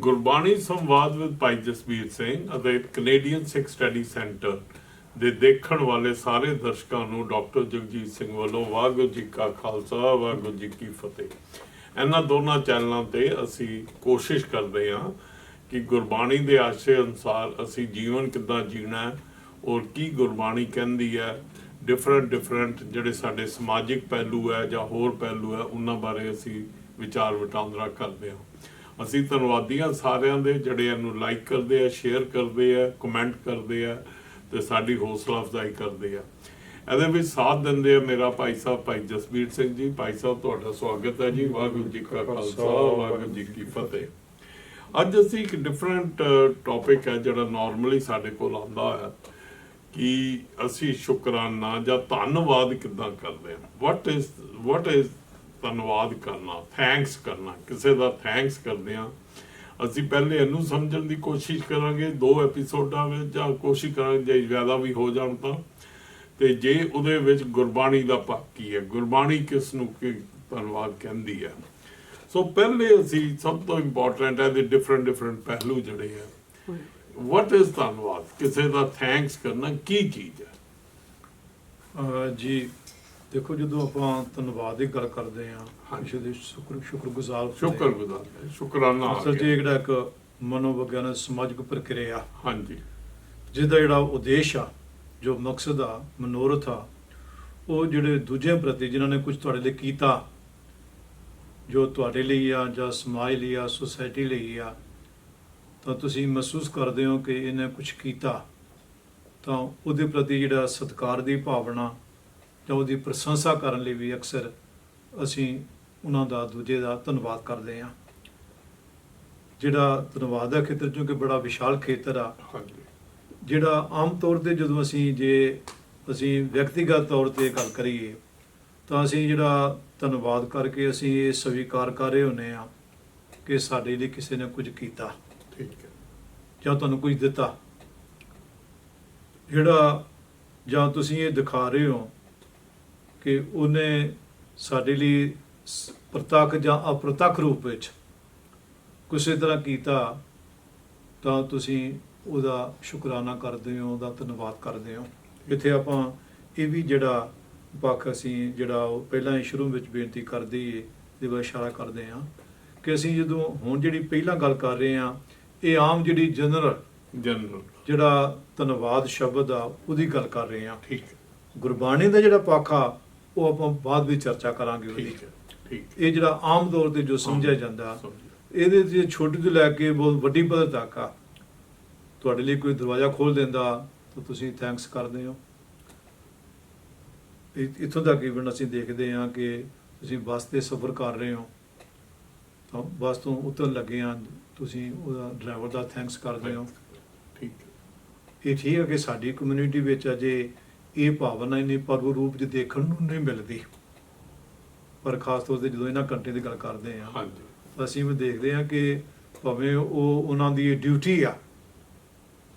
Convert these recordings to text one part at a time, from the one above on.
ਗੁਰਬਾਣੀ ਸੰਵਾਦ ਵਿਦ ਭਾਈ ਜਸਬੀਰ ਸਿੰਘ ਅਤੇ ਕੈਨੇਡੀਅਨ ਸਿੱਖ study centre ਦੇ ਦੇਖਣ ਵਾਲੇ ਸਾਰੇ ਦਰਸ਼ਕਾਂ ਨੂੰ ਡਾਕਟਰ ਜਗਜੀਤ ਸਿੰਘ ਵੱਲੋਂ ਵਾਹਿਗੁਰੂ ਜੀ ਕਾ ਖਾਲਸਾ, ਵਾਹਿਗੁਰੂ ਜੀ ਕੀ ਫਤਿਹ। ਇਹਨਾਂ ਦੋਨਾਂ ਚੈਨਲਾਂ ਤੇ ਅਸੀਂ ਕੋਸ਼ਿਸ਼ ਕਰਦੇ ਹਾਂ ਕਿ ਗੁਰਬਾਣੀ ਦੇ ਆਸ਼ੇ ਅਨੁਸਾਰ ਅਸੀਂ ਜੀਵਨ ਕਿੱਦਾਂ ਜੀਣਾ ਹੈ ਔਰ ਕੀ ਗੁਰਬਾਣੀ ਕਹਿੰਦੀ ਹੈ ਡਿਫਰੈਂਟ ਡਿਫਰੈਂਟ ਜਿਹੜੇ ਸਾਡੇ ਸਮਾਜਿਕ ਪਹਿਲੂ ਹੈ ਜਾਂ ਹੋਰ ਪਹਿਲੂ ਹੈ, ਉਹਨਾਂ ਬਾਰੇ ਅਸੀਂ ਵਿਚਾਰ ਵਟਾਂਦਰਾ ਕਰਦੇ ਹਾਂ। ਅਸੀਂ ਧੰਨਵਾਦੀ ਹਾਂ ਸਾਰਿਆਂ ਦੇ ਜਿਹੜੇ ਇਹਨੂੰ ਲਾਈਕ ਕਰਦੇ ਆ ਸ਼ੇਅਰ ਕਰਦੇ ਆ ਕਮੈਂਟ ਕਰਦੇ ਆ ਤੇ ਸਾਡੀ ਹੌਸਲਾ ਅਫਜ਼ਾਈ ਕਰਦੇ ਆ। ਇਹਦੇ ਵਿੱਚ ਸਾਥ ਦਿੰਦੇ ਆ ਮੇਰਾ ਭਾਈ ਸਾਹਿਬ, ਭਾਈ ਜਸਬੀਰ ਸਿੰਘ ਜੀ। ਭਾਈ ਸਾਹਿਬ, ਤੁਹਾਡਾ ਸਵਾਗਤ ਹੈ ਜੀ। ਵਾਹਿਗੁਰੂ ਜੀ ਕਾ ਖਾਲਸਾ, ਵਾਹਿਗੁਰੂ ਜੀ ਕੀ ਫਤਿਹ। ਅੱਜ ਅਸੀਂ ਇੱਕ ਡਿਫਰੈਂਟ ਟੌਪਿਕ ਹੈ ਜਿਹੜਾ ਨਾਰਮਲੀ ਸਾਡੇ ਕੋਲ ਆਉਂਦਾ ਹੈ ਕਿ ਅਸੀਂ ਸ਼ੁਕਰਾਨਾ ਜਾਂ ਧੰਨਵਾਦ ਕਿੱਦਾਂ ਕਰਦੇ ਹਾਂ। ਵਾਟ ਇਜ਼ ਵਾਟ ਇਜ਼ ਧੰਨਵਾਦ ਕਰਨਾ ਥੈਂਕਸ ਕਰਨਾ, ਕਿਸੇ ਦਾ ਥੈਂਕਸ ਕਰਦੇ ਹਾਂ। ਅਸੀਂ ਪਹਿਲੇ ਇਹਨੂੰ ਸਮਝਣ ਦੀ ਕੋਸ਼ਿਸ਼ ਕਰਾਂਗੇ, ਦੋ ਐਪੀਸੋਡਾਂ ਵਿੱਚ ਜਾਂ ਕੋਸ਼ਿਸ਼ ਕਰਾਂਗੇ, ਜੇ ਜ਼ਿਆਦਾ ਵੀ ਹੋ ਜਾਣ ਤਾਂ। ਤੇ ਜੇ ਉਹਦੇ ਵਿੱਚ ਗੁਰਬਾਣੀ ਦਾ ਪੱਖ ਕੀ ਹੈ, ਗੁਰਬਾਣੀ ਕਿਸ ਨੂੰ ਕੀ ਧੰਨਵਾਦ ਕਹਿੰਦੀ ਹੈ। ਸੋ ਪਹਿਲੇ ਅਸੀਂ ਸਭ ਤੋਂ ਇੰਪੋਰਟੈਂਟ ਹੈ ਦੇ ਡਿਫਰੈਂਟ ਡਿਫਰੈਂਟ ਪਹਿਲੂ ਜਿਹੜੇ ਹੈ। ਵਾਟ ਇਜ਼ ਧੰਨਵਾਦ? ਕਿਸੇ ਦਾ ਥੈਂਕਸ ਕਰਨਾ ਕੀ ਚੀਜ਼ ਹੈ? ਜੀ ਦੇਖੋ ਜਦੋਂ ਆਪਾਂ ਧੰਨਵਾਦ ਦੀ ਗੱਲ ਕਰਦੇ ਹਾਂ ਹਾਂਜੀ। ਦੇ ਸ਼ੁਕਰ ਸ਼ੁਕਰਗੁਜ਼ਾਰ ਹੁੰਦੇ ਹਾਂ। ਗੁਜ਼ਾਰ ਹੈ ਸ਼ੁਕਰਾਨਾ ਆ ਅਸਲ 'ਚ ਗਿਆ। ਇਹ ਜਿਹੜਾ ਇੱਕ ਮਨੋਵਿਗਿਆਨਕ ਸਮਾਜਿਕ ਪ੍ਰਕਿਰਿਆ ਹਾਂਜੀ ਜਿਹਦਾ ਜਿਹੜਾ ਉਦੇਸ਼ ਆ ਜੋ ਮਕਸਦ ਆ ਮਨੋਰਥ ਆ ਉਹ ਜਿਹੜੇ ਦੂਜਿਆਂ ਪ੍ਰਤੀ ਜਿਨ੍ਹਾਂ ਨੇ ਕੁਝ ਤੁਹਾਡੇ ਲਈ ਕੀਤਾ ਜੋ ਤੁਹਾਡੇ ਲਈ ਆ ਜਾਂ ਸਮਾਜ ਲਈ ਆ ਸੁਸਾਇਟੀ ਲਈ ਆ ਤਾਂ ਤੁਸੀਂ ਮਹਿਸੂਸ ਕਰਦੇ ਹੋ ਕਿ ਇਹਨੇ ਕੁਝ ਕੀਤਾ ਤਾਂ ਉਹਦੇ ਪ੍ਰਤੀ ਜਿਹੜਾ ਸਤਿਕਾਰ ਦੀ ਭਾਵਨਾ ਜਾਂ ਉਹਦੀ ਪ੍ਰਸ਼ੰਸਾ ਕਰਨ ਲਈ ਵੀ ਅਕਸਰ ਅਸੀਂ ਉਹਨਾਂ ਦਾ ਦੂਜੇ ਦਾ ਧੰਨਵਾਦ ਕਰਦੇ ਹਾਂ। ਜਿਹੜਾ ਧੰਨਵਾਦ ਦਾ ਖੇਤਰ ਕਿਉਂਕਿ ਬੜਾ ਵਿਸ਼ਾਲ ਖੇਤਰ ਆ। ਹਾਂਜੀ। ਜਿਹੜਾ ਆਮ ਤੌਰ ਤੇ ਜਦੋਂ ਅਸੀਂ ਜੇ ਅਸੀਂ ਵਿਅਕਤੀਗਤ ਤੌਰ ਤੇ ਗੱਲ ਕਰੀਏ ਤਾਂ ਅਸੀਂ ਜਿਹੜਾ ਧੰਨਵਾਦ ਕਰਕੇ ਅਸੀਂ ਇਹ ਸਵੀਕਾਰ ਕਰ ਰਹੇ ਹੁੰਨੇ ਆ ਕਿ ਸਾਡੇ ਲਈ ਕਿਸੇ ਨੇ ਕੁਝ ਕੀਤਾ। ਠੀਕ ਹੈ। ਜਾਂ ਤੁਹਾਨੂੰ ਕੁਝ ਦਿੱਤਾ। ਜਿਹੜਾ ਜਾਂ ਤੁਸੀਂ ਇਹ ਦਿਖਾ ਰਹੇ ਹੋ ਕਿ ਉਹਨੇ ਸਾਡੇ ਲਈ ਪ੍ਰਤੱਖ ਜਾਂ ਅਪ੍ਰਤੱਖ ਰੂਪ ਵਿੱਚ ਕਿਸੇ ਤਰ੍ਹਾਂ ਕੀਤਾ ਤਾਂ ਤੁਸੀਂ ਉਹਦਾ ਸ਼ੁਕਰਾਨਾ ਕਰਦੇ ਹੋ ਉਹਦਾ ਧੰਨਵਾਦ ਕਰਦੇ ਹੋ। ਇੱਥੇ ਆਪਾਂ ਇਹ ਵੀ ਜਿਹੜਾ ਪੱਖ ਅਸੀਂ ਜਿਹੜਾ ਉਹ ਪਹਿਲਾਂ ਹੀ ਸ਼ੁਰੂ ਵਿੱਚ ਬੇਨਤੀ ਕਰਦੀ ਏ ਦੇ ਵੱਲ ਇਸ਼ਾਰਾ ਕਰਦੇ ਹਾਂ ਕਿ ਅਸੀਂ ਜਦੋਂ ਹੁਣ ਜਿਹੜੀ ਪਹਿਲਾਂ ਗੱਲ ਕਰ ਰਹੇ ਹਾਂ ਇਹ ਆਮ ਜਿਹੜੀ ਜਨਰਲ ਜਨਰਲ। ਜਿਹੜਾ ਧੰਨਵਾਦ ਸ਼ਬਦ ਆ ਉਹਦੀ ਗੱਲ ਕਰ ਰਹੇ ਹਾਂ। ਠੀਕ। ਗੁਰਬਾਣੀ ਦਾ ਜਿਹੜਾ ਪੱਖ ਆ ਉਹ ਆਪਾਂ ਬਾਅਦ ਵਿੱਚ ਚਰਚਾ ਕਰਾਂਗੇ ਉਹਦੀ। ਠੀਕ ਹੈ ਠੀਕ ਇਹ ਜਿਹੜਾ ਆਮ ਤੌਰ ਤੇ ਜੋ ਸਮਝਿਆ ਜਾਂਦਾ। ਇਹਦੇ ਜੇ ਛੋਟੀ ਤੋਂ ਲੈ ਕੇ ਬਹੁਤ ਵੱਡੀ ਪੱਧਰ ਤੱਕ ਆ। ਤੁਹਾਡੇ ਲਈ ਕੋਈ ਦਰਵਾਜ਼ਾ ਖੋਲ ਦਿੰਦਾ ਤਾਂ ਤੁਸੀਂ ਥੈਂਕਸ ਕਰਦੇ ਹੋ। ਇੱਥੋਂ ਤੱਕ ਇਵਨ ਅਸੀਂ ਦੇਖਦੇ ਹਾਂ ਕਿ ਤੁਸੀਂ ਬੱਸ ਤੇ ਸਫ਼ਰ ਕਰ ਰਹੇ ਹੋ। ਤਾਂ ਬੱਸ ਤੋਂ ਉਤਰਨ ਲੱਗੇ ਆ ਤੁਸੀਂ ਉਹਦਾ ਡਰਾਈਵਰ ਦਾ ਥੈਂਕਸ ਕਰਦੇ ਹੋ। ਠੀਕ ਇਹ ਠੀਕ ਹੈ ਕਿ ਸਾਡੀ ਕਮਿਊਨਿਟੀ ਵਿੱਚ ਅਜੇ ਇਹ ਭਾਵਨਾ ਇੰਨੀ ਪਰਵ ਰੂਪ ਚ ਦੇਖਣ ਨੂੰ ਨਹੀਂ ਮਿਲਦੀ। ਪਰ ਖਾਸ ਤੌਰ ਤੇ ਜਦੋਂ ਇਹਨਾਂ ਕੰਟਰੀ ਦੀ ਗੱਲ ਕਰਦੇ ਆ ਹਾਂਜੀ। ਅਸੀਂ ਵੀ ਦੇਖਦੇ ਹਾਂ ਕਿ ਭਾਵੇਂ ਉਹ ਉਹਨਾਂ ਦੀ ਡਿਊਟੀ ਆ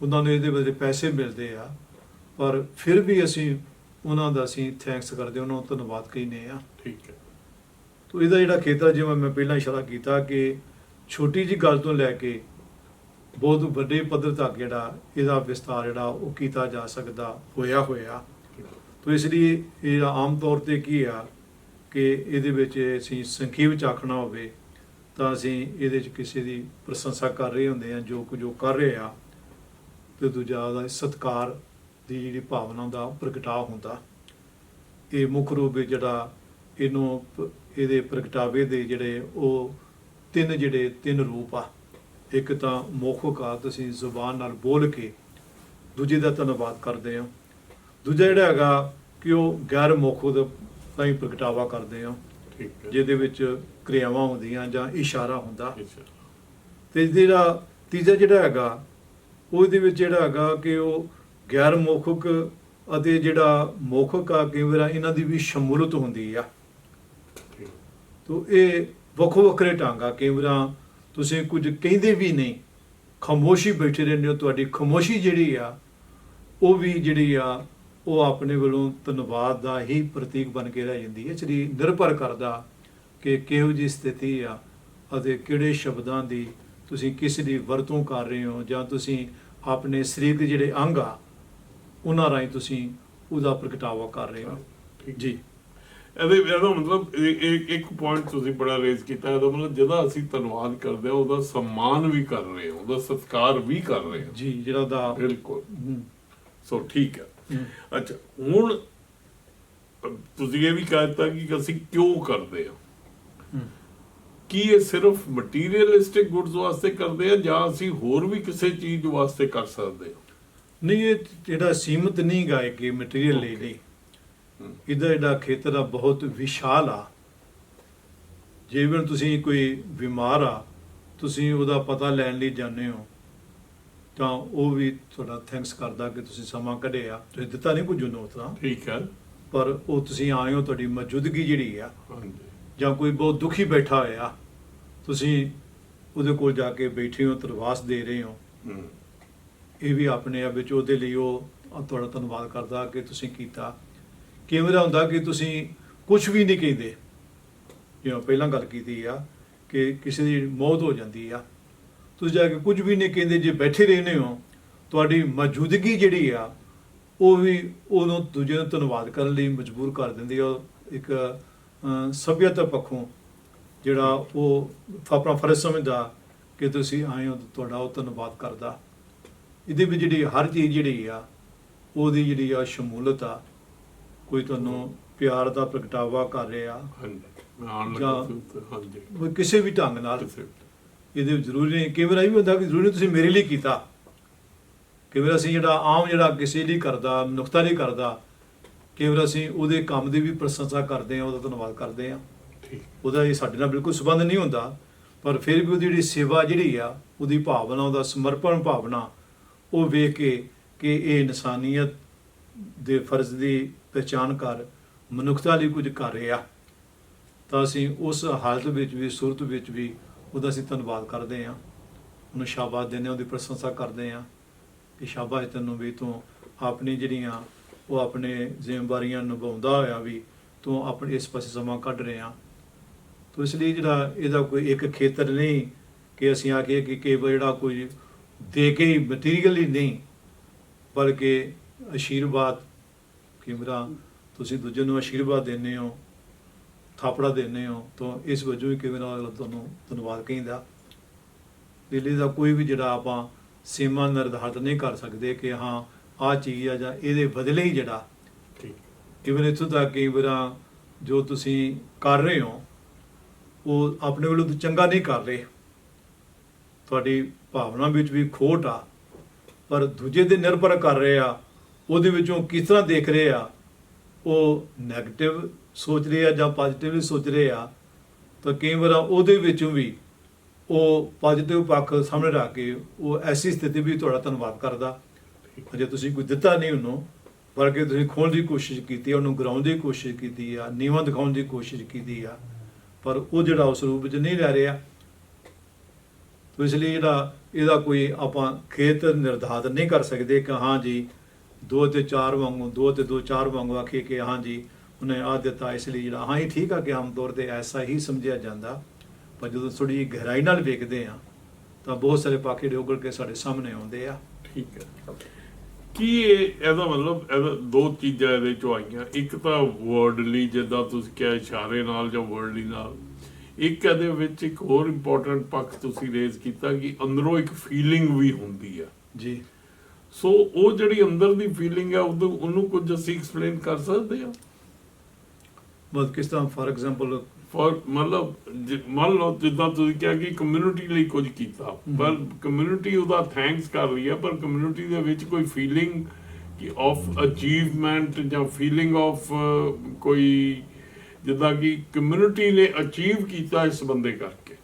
ਉਹਨਾਂ ਨੂੰ ਇਹਦੇ ਬਦਲੇ ਪੈਸੇ ਮਿਲਦੇ ਆ ਪਰ ਫਿਰ ਵੀ ਅਸੀਂ ਉਹਨਾਂ ਦਾ ਅਸੀਂ ਥੈਂਕਸ ਕਰਦੇ ਉਹਨਾਂ ਨੂੰ ਧੰਨਵਾਦ ਕਹਿੰਦੇ ਆ ਠੀਕ ਹੈ। ਤੋ ਇਹਦਾ ਜਿਹੜਾ ਖੇਤਰ ਜਿਵੇਂ ਮੈਂ ਪਹਿਲਾਂ ਇਸ਼ਾਰਾ ਕੀਤਾ ਕਿ ਛੋਟੀ ਜੀ ਗੱਲ ਤੋਂ ਲੈ ਕੇ ਬਹੁਤ ਵੱਡੇ ਪੱਧਰ ਤੱਕ ਜਿਹੜਾ ਇਹਦਾ ਵਿਸਤਾਰ ਜਿਹੜਾ ਉਹ ਕੀਤਾ ਜਾ ਸਕਦਾ, ਹੋਇਆ ਹੋਇਆ। ਤੋ ਇਸ ਲਈ ਇਹ ਆਮ ਤੌਰ ਤੇ ਕੀ ਆ ਕਿ ਇਹਦੇ ਵਿੱਚ ਅਸੀਂ ਸੰਖੇਪ ਚ ਆਖਣਾ ਹੋਵੇ, ਤਾਂ ਅਸੀਂ ਇਹਦੇ ਚ ਕਿਸੇ ਦੀ ਪ੍ਰਸ਼ੰਸਾ ਕਰ ਰਹੇ ਹੁੰਦੇ ਆ, ਜੋ ਕੁਝ ਉਹ ਕਰ ਰਹੇ ਆ, ਤੇ ਦੂਜਾ ਉਹਦਾ ਸਤਕਾਰ ਦੀ ਜਿਹੜੀ ਭਾਵਨਾ ਦਾ ਪ੍ਰਗਟਾਅ ਹੁੰਦਾ। ਇਹ ਮੁੱਖ ਰੂਪ ਵਿੱਚ ਜਿਹੜਾ ਇਹਨੂੰ ਇਹਦੇ ਪ੍ਰਗਟਾਵੇ ਦੇ ਜਿਹੜੇ ਉਹ ਤਿੰਨ ਜਿਹੜੇ ਤਿੰਨ ਰੂਪ ਆ। ਇੱਕ ਤਾਂ ਮੌਖਿਕ ਆ ਤੁਸੀਂ ਜ਼ੁਬਾਨ ਨਾਲ ਬੋਲ ਕੇ ਦੂਜੇ ਦਾ ਧੰਨਵਾਦ ਕਰਦੇ ਹੋ। ਦੂਜਾ ਜਿਹੜਾ ਹੈਗਾ ਕਿ ਉਹ ਗੈਰ ਮੌਖਿਕ ਹੀ ਪ੍ਰਗਟਾਵਾ ਕਰਦੇ ਠੀਕ ਹੈ। ਜਿਹਦੇ ਵਿੱਚ ਕਿਰਿਆਵਾਂ ਹੁੰਦੀਆਂ ਜਾਂ ਇਸ਼ਾਰਾ ਹੁੰਦਾ। ਤੇ ਜਿਹੜਾ ਤੀਜਾ ਜਿਹੜਾ ਹੈਗਾ ਉਹਦੇ ਵਿੱਚ ਜਿਹੜਾ ਹੈਗਾ ਕਿ ਉਹ ਗੈਰ ਮੌਖਿਕ ਅਤੇ ਜਿਹੜਾ ਮੌਖਿਕ ਆ ਕਈ ਵਾਰ ਇਹਨਾਂ ਦੀ ਵੀ ਸ਼ਮੂਲਤ ਹੁੰਦੀ ਆ। ਤੋ ਇਹ ਵੱਖੋ ਵੱਖਰੇ ਆ। ਕਈ ਵਾਰ ਤੁਸੀਂ ਕੁਝ ਕਹਿੰਦੇ ਵੀ ਨਹੀਂ ਖਾਮੋਸ਼ੀ ਬੈਠੇ ਰਹਿੰਦੇ ਹੋ ਤੁਹਾਡੀ ਖਾਮੋਸ਼ੀ ਜਿਹੜੀ ਆ ਉਹ ਵੀ ਜਿਹੜੀ ਆ ਉਹ ਆਪਣੇ ਵੱਲੋਂ ਧੰਨਵਾਦ ਦਾ ਹੀ ਪ੍ਰਤੀਕ ਬਣ ਕੇ ਰਹਿ ਜਾਂਦੀ ਹੈ। ਜਿਹੜੀ ਨਿਰਭਰ ਕਰਦਾ ਕਿ ਕਿਹੋ ਜੀ ਸਥਿਤੀ ਆ ਅਤੇ ਕਿਹੜੇ ਸ਼ਬਦਾਂ ਦੀ ਤੁਸੀਂ ਕਿਸ ਦੀ ਵਰਤੋਂ ਕਰ ਰਹੇ ਹੋ ਜਾਂ ਤੁਸੀਂ ਆਪਣੇ ਸਰੀਰ ਦੇ ਜਿਹੜੇ ਅੰਗ ਆ ਉਹਨਾਂ ਰਾਹੀਂ ਤੁਸੀਂ ਉਹਦਾ ਪ੍ਰਗਟਾਵਾ ਕਰ ਰਹੇ ਹੋ। ਜੀ। ਇਹਦੇ ਇਹਦਾ ਮਤਲਬ ਇਹ- ਇੱਕ ਪੁਆਇੰਟ ਤੁਸੀਂ ਬੜਾ ਰੇਜ਼ ਕੀਤਾ ਇਹਦਾ ਮਤਲਬ ਜਿਹਦਾ ਅਸੀਂ ਧੰਨਵਾਦ ਕਰਦੇ ਹਾਂ ਉਹਦਾ ਸਨਮਾਨ ਵੀ ਕਰ ਰਹੇ ਹਾਂ ਉਹਦਾ ਸਤਿਕਾਰ ਵੀ ਕਰ ਰਹੇ ਹਾਂ। ਜੀ ਜਿਹੜਾ ਦਾ ਬਿਲਕੁਲ। ਸੋ ਠੀਕ ਹੈ। ਅੱਛਾ ਹੁਣ ਤੁਸੀਂ ਇਹ ਵੀ ਕਹਿਤਾ ਕਿ ਅਸੀਂ ਕਿਉਂ ਕਰਦੇ ਹਾਂ। ਕੀ ਇਹ ਸਿਰਫ ਮਟੀਰੀਅਲਿਸਟਿਕ ਗੁੱਡਸ ਵਾਸਤੇ ਕਰਦੇ ਆ ਜਾਂ ਅਸੀਂ ਹੋਰ ਵੀ ਕਿਸੇ ਚੀਜ਼ ਵਾਸਤੇ ਕਰ ਸਕਦੇ ਹਾਂ? ਨਹੀਂ ਇਹ ਜਿਹੜਾ ਸੀਮਤ ਨਹੀਂ ਗਾ ਕਿ ਮਟੀਰੀਅਲ ਲਈ. ਲਈ। ਇਹਦਾ ਜਿਹੜਾ ਖੇਤਰ ਆ ਬਹੁਤ ਵਿਸ਼ਾਲ ਆ। ਜਿਵੇਂ ਤੁਸੀਂ ਕੋਈ ਬਿਮਾਰ ਆ ਤੁਸੀਂ ਉਹਦਾ ਪਤਾ ਲੈਣ ਲਈ ਜਾਂਦੇ ਹੋ ਤਾਂ ਉਹ ਵੀ ਤੁਹਾਡਾ ਥੈਂਕਸ ਕਰਦਾ ਕਿ ਤੁਸੀਂ ਸਮਾਂ ਕੱਢਿਆ। ਤੁਸੀਂ ਦਿੱਤਾ ਨਹੀਂ ਕੁਝ ਉਹਨੂੰ ਤਾਂ ਠੀਕ ਹੈ। ਪਰ ਉਹ ਤੁਸੀਂ ਆਏ ਹੋ ਤੁਹਾਡੀ ਮੌਜੂਦਗੀ ਜਿਹੜੀ ਆ ਜਾਂ ਕੋਈ ਬਹੁਤ ਦੁਖੀ ਬੈਠਾ ਹੋਇਆ ਤੁਸੀਂ ਉਹਦੇ ਕੋਲ ਜਾ ਕੇ ਬੈਠੇ ਹੋ ਤਰਵਾਸ ਦੇ ਰਹੇ ਹੋ। ਇਹ ਵੀ ਆਪਣੇ ਆਪ ਵਿੱਚ ਉਹਦੇ ਲਈ ਉਹ ਤੁਹਾਡਾ ਧੰਨਵਾਦ ਕਰਦਾ ਕਿ ਤੁਸੀਂ ਕੀਤਾ। ਕਈ ਵਾਰ ਹੁੰਦਾ ਕਿ ਤੁਸੀਂ ਕੁਝ ਵੀ ਨਹੀਂ ਕਹਿੰਦੇ? ਜਿਵੇਂ ਪਹਿਲਾਂ ਗੱਲ ਕੀਤੀ ਆ ਕਿ ਕਿਸੇ ਦੀ ਮੌਤ ਹੋ ਜਾਂਦੀ ਆ। ਤੁਸੀਂ ਜਾ ਕੇ ਕੁਝ ਵੀ ਨਹੀਂ ਕਹਿੰਦੇ ਜੇ ਬੈਠੇ ਰਹਿੰਦੇ ਹੋ ਤੁਹਾਡੀ ਮੌਜੂਦਗੀ ਜਿਹੜੀ ਆ ਉਹ ਵੀ ਉਹਨੂੰ ਦੂਜੇ ਨੂੰ ਧੰਨਵਾਦ ਕਰਨ ਲਈ ਮਜਬੂਰ ਕਰ ਦਿੰਦੀ ਆ। ਇੱਕ ਅਹ, ਸਭਿਅਤਾ ਪੱਖੋਂ ਜਿਹੜਾ ਉਹ ਆਪਣਾ ਫਰਜ਼ ਸਮਝਦਾ ਕਿ ਤੁਸੀਂ ਆਏ ਹੋ ਤੁਹਾਡਾ ਉਹ ਧੰਨਵਾਦ ਕਰਦਾ। ਇਹਦੇ ਵਿੱਚ ਜਿਹੜੀ ਹਰ ਚੀਜ਼ ਜਿਹੜੀ ਆ ਉਹਦੀ ਜਿਹੜੀ ਆ ਸ਼ਮੂਲਤ ਆ ਕੋਈ ਤੁਹਾਨੂੰ ਪਿਆਰ ਦਾ ਪ੍ਰਗਟਾਵਾ ਕਰ ਰਿਹਾ। ਹਾਂਜੀ। ਆਉਣ ਲੱਗਾ ਸੀ ਹਾਂਜੀ। ਕੋਈ ਕਿਸੇ ਵੀ ਢੰਗ ਨਾਲ। ਇਹਦੇ ਜ਼ਰੂਰੀ ਨਹੀਂ। ਕਈ ਵਾਰ ਇਹ ਵੀ ਹੁੰਦਾ ਕਿ ਜ਼ਰੂਰੀ ਨਹੀਂ ਤੁਸੀਂ ਮੇਰੇ ਲਈ ਕੀਤਾ। ਕਈ ਵਾਰ ਅਸੀਂ ਜਿਹੜਾ ਆਮ ਜਿਹੜਾ ਕਿਸੇ ਲਈ ਕਰਦਾ ਨੁਕਤਾ ਲਈ ਕਰਦਾ ਕਈ ਵਾਰ ਅਸੀਂ ਉਹਦੇ ਕੰਮ ਦੀ ਵੀ ਪ੍ਰਸ਼ੰਸਾ ਕਰਦੇ ਹਾਂ ਉਹਦਾ ਧੰਨਵਾਦ ਕਰਦੇ ਹਾਂ। ਠੀਕ। ਉਹਦਾ ਇਹ ਸਾਡੇ ਨਾਲ ਬਿਲਕੁਲ ਸੰਬੰਧ ਨਹੀਂ ਹੁੰਦਾ। ਪਰ ਫਿਰ ਵੀ ਉਹਦੀ ਜਿਹੜੀ ਸੇਵਾ ਜਿਹੜੀ ਆ ਉਹਦੀ ਭਾਵਨਾ ਉਹਦਾ ਸਮਰਪਣ ਭਾਵਨਾ ਉਹ ਵੇਖ ਕੇ ਕਿ ਇਹ ਇਨਸਾਨੀਅਤ ਦੇ ਫਰਜ਼ ਦੀ ਪਛਾਣ ਕਰ, ਮਨੁੱਖਤਾ ਲਈ ਕੁਝ ਕਰ ਰਿਹਾ। ਤਾਂ ਅਸੀਂ ਉਸ ਹਾਲਤ ਵਿੱਚ ਵੀ, ਸੂਰਤ ਵਿੱਚ ਵੀ ਉਹਦਾ ਅਸੀਂ ਧੰਨਵਾਦ ਕਰਦੇ ਹਾਂ। ਉਹਨੂੰ ਸ਼ਾਬਾਸ਼ ਦਿੰਦੇ ਹਾਂ, ਉਹਦੀ ਪ੍ਰਸ਼ੰਸਾ ਕਰਦੇ ਹਾਂ। ਕਿ ਸ਼ਾਬਾਸ਼ ਤੈਨੂੰ ਵੀ ਤੂੰ ਆਪਣੀ ਜਿਹੜੀਆਂ ਉਹ ਆਪਣੇ ਜ਼ਿੰਮੇਵਾਰੀਆਂ ਨਿਭਾਉਂਦਾ ਹੋਇਆ ਵੀ ਤੂੰ ਆਪਣੇ ਇਸ ਪਾਸੇ ਸਮਾਂ ਕੱਢ ਰਿਹਾ। ਤੋ ਇਸ ਲਈ ਜਿਹੜਾ ਇਹਦਾ ਕੋਈ ਇੱਕ ਖੇਤਰ ਨਹੀਂ ਕਿ ਅਸੀਂ ਆਖੀਏ ਕਿ ਕੇਵਲ ਜਿਹੜਾ ਕੋਈ ਦੇ ਕੇ ਹੀ ਮਟੀਰੀਅਲ ਹੀ ਨਹੀਂ, ਬਲਕਿ ਅਸ਼ੀਰਵਾਦ ਕਿ ਮੇਰਾ ਤੁਸੀਂ ਦੂਜੇ ਨੂੰ ਅਸ਼ੀਰਵਾਦ ਦਿੰਦੇ ਹੋ ਥਾਪੜਾ ਦਿੰਦੇ ਹੋ ਤਾਂ ਇਸ ਵਜੋਂ ਹੀ ਕਿਵੇਂ ਨਾਲ ਤੁਹਾਨੂੰ ਧੰਨਵਾਦ ਕਹਿੰਦਾ। ਦਿੱਲੀ ਦਾ ਕੋਈ ਵੀ ਜਿਹੜਾ ਆਪਾਂ ਸੀਮਾ ਨਿਰਧਾਰਤ ਨਹੀਂ ਕਰ ਸਕਦੇ ਕਿ ਹਾਂ ਆਹ ਚੀਜ਼ ਆ ਜਾਂ ਇਹਦੇ ਬਦਲੇ ਹੀ ਜਿਹੜਾ। ਠੀਕ। ਇਵਨ ਇੱਥੋਂ ਤੱਕ ਕਈ ਵਾਰਾਂ ਜੋ ਤੁਸੀਂ ਕਰ ਰਹੇ ਹੋ ਉਹ ਆਪਣੇ ਵੱਲੋਂ ਤਾਂ ਚੰਗਾ ਨਹੀਂ ਕਰ ਰਹੇ। ਤੁਹਾਡੀ ਭਾਵਨਾ ਵਿੱਚ ਵੀ ਖੋਟ ਆ ਪਰ ਦੂਜੇ ਤੇ ਨਿਰਭਰ ਕਰ ਰਹੇ ਆ। ਉਹਦੇ ਵਿੱਚੋਂ ਕਿਸ ਤਰ੍ਹਾਂ ਦੇਖ ਰਹੇ ਆ? ਉਹ 네ਗੇਟਿਵ ਸੋਚ ਰਹੇ ਆ ਜਾਂ ਪੋਜ਼ਿਟਿਵਲੀ ਸੋਚ ਰਹੇ ਆ? ਤਾਂ ਕਈ ਵਾਰ ਉਹਦੇ ਵਿੱਚੋਂ ਵੀ ਉਹ ਪੋਜ਼ਿਟਿਵ ਪੱਖ ਸਾਹਮਣੇ ਰੱਖ ਕੇ ਉਹ ਐਸੀ ਸਥਿਤੀ ਵੀ ਤੁਹਾਡਾ ਧੰਨਵਾਦ ਕਰਦਾ। ਜੇ ਤੁਸੀਂ ਕੋਈ ਦਿੱਤਾ ਨਹੀਂ ਉਹਨੂੰ, ਬਲਕਿ ਤੁਸੀਂ ਖੋਣ ਦੀ ਕੋਸ਼ਿਸ਼ ਕੀਤੀ ਆ, ਉਹਨੂੰ ਗਰਾਉਣ ਦੀ ਕੋਸ਼ਿਸ਼ ਕੀਤੀ ਆ, ਨੀਵਾਂ ਦਿਖਾਉਣ ਦੀ ਕੋਸ਼ਿਸ਼ ਕੀਤੀ ਆ, ਪਰ ਉਹ ਜਿਹੜਾ ਉਸ ਰੂਪ ਵਿੱਚ ਨਹੀਂ ਲੈ ਰਿਹਾ। ਤੋ ਇਸ ਲਈ ਜਿਹੜਾ ਇਹਦਾ ਕੋਈ ਆਪਾਂ ਖੇਤ ਨਿਰਧਾਰਤ ਨਹੀਂ ਕਰ ਸਕਦੇ ਕਿ ਹਾਂ ਜੀ ਦੋ ਤੇ ਚਾਰ ਵਾਂਗੂ ਦੋ ਤੇ ਦੋ ਚਾਰ ਵਾਂਗੂ ਆਖੇ ਕਿ ਹਾਂ ਜੀ ਉਹਨੇ ਆ ਦਿੱਤਾ ਇਸ ਲਈ ਜਿਹੜਾ ਹਾਂ ਇਹ ਠੀਕ ਆ ਕਿ ਆਮ ਤੌਰ ਤੇ ਐਸਾ ਹੀ ਸਮਝਿਆ ਜਾਂਦਾ। ਪਰ ਜਦੋਂ ਥੋੜੀ ਗਹਿਰਾਈ ਨਾਲ ਵੇਖਦੇ ਆ ਤਾਂ ਬਹੁਤ ਸਾਰੇ ਪਾਖੇ ਦੇ ਉਗਲ ਕੇ ਸਾਡੇ ਸਾਹਮਣੇ ਆਉਂਦੇ ਆ। ਠੀਕ ਹੈ ਕੀ ਇਹ ਇਹਦਾ ਮਤਲਬ ਇਹਦਾ ਦੋ ਚੀਜ਼ਾਂ ਇਹਦੇ ਚੋਂ ਆਈਆਂ। ਇੱਕ ਤਾਂ ਵਰਡਲੀ ਜਿੱਦਾਂ ਤੁਸੀਂ ਕਿਹਾ ਇਸ਼ਾਰੇ ਨਾਲ ਜਾਂ ਵਰਡਲੀ ਨਾਲ। ਇੱਕ ਇਹਦੇ ਵਿੱਚ ਇੱਕ ਹੋਰ ਇੰਪੋਰਟੈਂਟ ਪੱਖ ਤੁਸੀਂ ਰੇਜ਼ ਕੀਤਾ ਕਿ ਅੰਦਰੋਂ ਇੱਕ ਫੀਲਿੰਗ ਵੀ ਹੁੰਦੀ ਆ। ਜੀ। ਸੋ ਉਹ ਜਿਹੜੀ ਅੰਦਰ ਦੀ ਫੀਲਿੰਗ ਹੈ ਉਹਨੂੰ ਉਹਨੂੰ ਕੁਝ ਅਸੀਂ ਐਕਸਪਲੇਨ ਕਰ ਸਕਦੇ ਹਾਂ। ਮਤਲਬ ਕਿਸ ਤਰ੍ਹਾਂ ਫਾਰ ਐਗਜ਼ਾਮਪਲ ਫॉर ਮਤਲਬ ਮੰਨ ਲਓ ਜਿੱਦਾਂ ਤੁਸੀਂ ਕਿਹਾ ਕਿ ਕਮਿਊਨਿਟੀ ਲਈ ਕੁਝ ਕੀਤਾ। ਪਰ ਕਮਿਊਨਿਟੀ ਉਹਦਾ ਥੈਂਕਸ ਕਰ ਰਹੀ ਹੈ ਪਰ ਕਮਿਊਨਿਟੀ ਦੇ ਵਿੱਚ ਕੋਈ ਫੀਲਿੰਗ ਕਿ ਆਫ ਅਚੀਵਮੈਂਟ ਜਾਂ ਫੀਲਿੰਗ ਆਫ ਕੋਈ ਜਿੱਦਾਂ ਕਿ ਕਮਿਊਨਿਟੀ ਨੇ ਅਚੀਵ ਕੀਤਾ ਇਸ ਬੰਦੇ ਕਰਕੇ।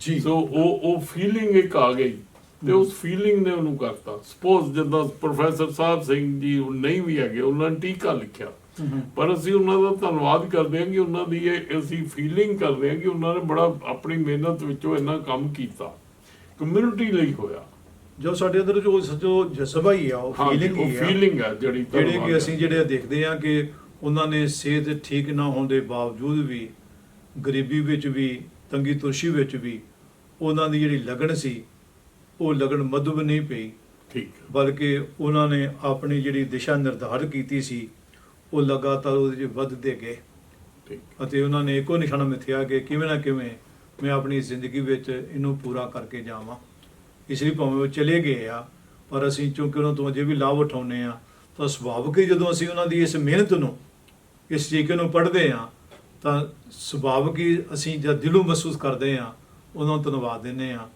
ਜੀ। ਸੋ ਉਹ ਉਹ ਫੀਲਿੰਗ ਇੱਕ ਆ ਗਈ। ਤੇ ਉਸ ਫੀਲਿੰਗ ਨੇ ਉਹਨੂੰ ਕਰਤਾ। ਸਪੋਜ਼ ਜਿੱਦਾਂ ਪ੍ਰੋਫੈਸਰ ਸਾਹਿਬ ਸਿੰਘ ਜੀ ਉਹ ਨਹੀਂ ਵੀ ਹੈਗੇ ਉਹਨਾਂ ਨੇ ਟੀਕਾ ਲਿਖਿਆ। ਪਰ ਅਸੀਂ ਉਹਨਾਂ ਦਾ ਧੰਨਵਾਦ ਕਰਦੇ ਹਾਂ ਕਿ ਉਹਨਾਂ ਦੀ ਇਹ ਅਸੀਂ ਫੀਲਿੰਗ ਕਰਦੇ ਹਾਂ ਕਿ ਉਹਨਾਂ ਨੇ ਬੜਾ ਆਪਣੀ ਮਿਹਨਤ ਵਿੱਚੋਂ ਇੰਨਾ ਕੰਮ ਕੀਤਾ। ਕਮਿਊਨਿਟੀ ਲਈ ਹੋਇਆ। ਜੋ ਸਾਡੇ ਅੰਦਰ ਜੋ ਜੋ ਜਜ਼ਬਾ ਹੀ ਆ ਉਹ ਹਾਂ ਫੀਲਿੰਗ ਹੀ ਆ ਫੀਲਿੰਗ ਹੈ ਜਿਹੜੀ ਜਿਹੜੇ ਕਿ ਹੈ। ਅਸੀਂ ਜਿਹੜੇ ਦੇਖਦੇ ਆ ਕਿ ਉਹਨਾਂ ਨੇ ਸਿਹਤ ਠੀਕ ਨਾ ਹੋਣ ਦੇ ਬਾਵਜੂਦ ਵੀ ਗਰੀਬੀ ਵਿੱਚ ਵੀ ਤੰਗੀ ਤੁਰਸ਼ੀ ਵਿੱਚ ਵੀ ਉਹਨਾਂ ਦੀ ਜਿਹੜੀ ਲਗਨ ਸੀ ਉਹ ਲਗਨ ਮਧੁਬ ਨਹੀਂ ਪਈ। ਠੀਕ ਬਲਕਿ ਉਹਨਾਂ ਨੇ ਆਪਣੀ ਜਿਹੜੀ ਦਿਸ਼ਾ ਨਿਰਧਾਰਿਤ ਕੀਤੀ ਸੀ ਉਹ ਲਗਾਤਾਰ ਉਹਦੇ 'ਚ ਵੱਧਦੇ ਗਏ। ਠੀਕ ਅਤੇ ਉਹਨਾਂ ਨੇ ਇੱਕੋ ਨਿਸ਼ਾਨਾ ਮਿੱਥਿਆ ਕਿ ਕਿਵੇਂ ਨਾ ਕਿਵੇਂ ਮੈਂ ਆਪਣੀ ਜ਼ਿੰਦਗੀ ਵਿੱਚ ਇਹਨੂੰ ਪੂਰਾ ਕਰਕੇ ਜਾਵਾਂ। ਇਸ ਲਈ ਭਾਵੇਂ ਉਹ ਚਲੇ ਗਏ ਆ ਪਰ ਅਸੀਂ ਚੂੰਕਿ ਉਹਨਾਂ ਤੋਂ ਅਜੇ ਵੀ ਲਾਭ ਉਠਾਉਂਦੇ ਆ ਤਾਂ ਸੁਭਾਵਿਕ ਹੀ ਜਦੋਂ ਅਸੀਂ ਉਹਨਾਂ ਦੀ ਇਸ ਮਿਹਨਤ ਨੂੰ ਇਸ ਤਰੀਕੇ ਨੂੰ ਪੜ੍ਹਦੇ ਆ ਤਾਂ ਸੁਭਾਵਿਕ ਹੀ ਅਸੀਂ ਜਦ ਦਿਲੋਂ ਮਹਿਸੂਸ ਕਰਦੇ ਆ ਉਹਨਾਂ ਨੂੰ ਧੰਨਵਾਦ ਦਿੰਦੇ ਆ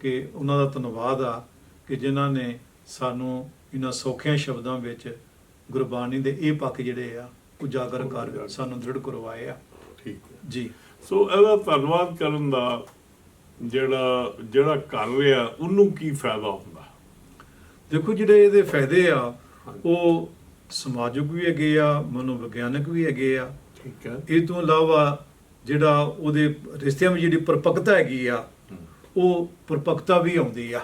ਕਿ ਉਹਨਾਂ ਦਾ ਧੰਨਵਾਦ ਆ ਕਿ ਜਿਨ੍ਹਾਂ ਨੇ ਸਾਨੂੰ ਇਹਨਾਂ ਸੌਖਿਆਂ ਸ਼ਬਦਾਂ ਵਿੱਚ ਗੁਰਬਾਣੀ ਦੇ ਇਹ ਪੱਖ ਜਿਹੜੇ ਆ ਉਜਾਗਰ ਕਰ ਸਾਨੂੰ ਦ੍ਰਿੜ ਕਰਵਾਏ ਆ। ਠੀਕ ਜੀ। ਸੋ ਇਹਦਾ ਧੰਨਵਾਦ ਕਰਨ ਦਾ ਜਿਹੜਾ ਜਿਹੜਾ ਕਰ ਰਿਹਾ ਉਹਨੂੰ ਕੀ ਫਾਇਦਾ ਹੁੰਦਾ? ਦੇਖੋ ਜਿਹੜੇ ਇਹਦੇ ਫਾਇਦੇ ਆ। ਉਹ ਸਮਾਜਿਕ ਵੀ ਹੈਗੇ ਆ ਮਨੋਵਿਗਿਆਨਕ ਵੀ ਹੈਗੇ ਆ। ਠੀਕ ਹੈ। ਇਹ ਤੋਂ ਇਲਾਵਾ ਜਿਹੜਾ ਉਹਦੇ ਰਿਸ਼ਤਿਆਂ ਵਿੱਚ ਜਿਹੜੀ ਪਰਪੱਕਤਾ ਹੈਗੀ ਆ ਉਹ ਪਰਪੱਕਤਾ ਵੀ ਆਉਂਦੀ ਆ।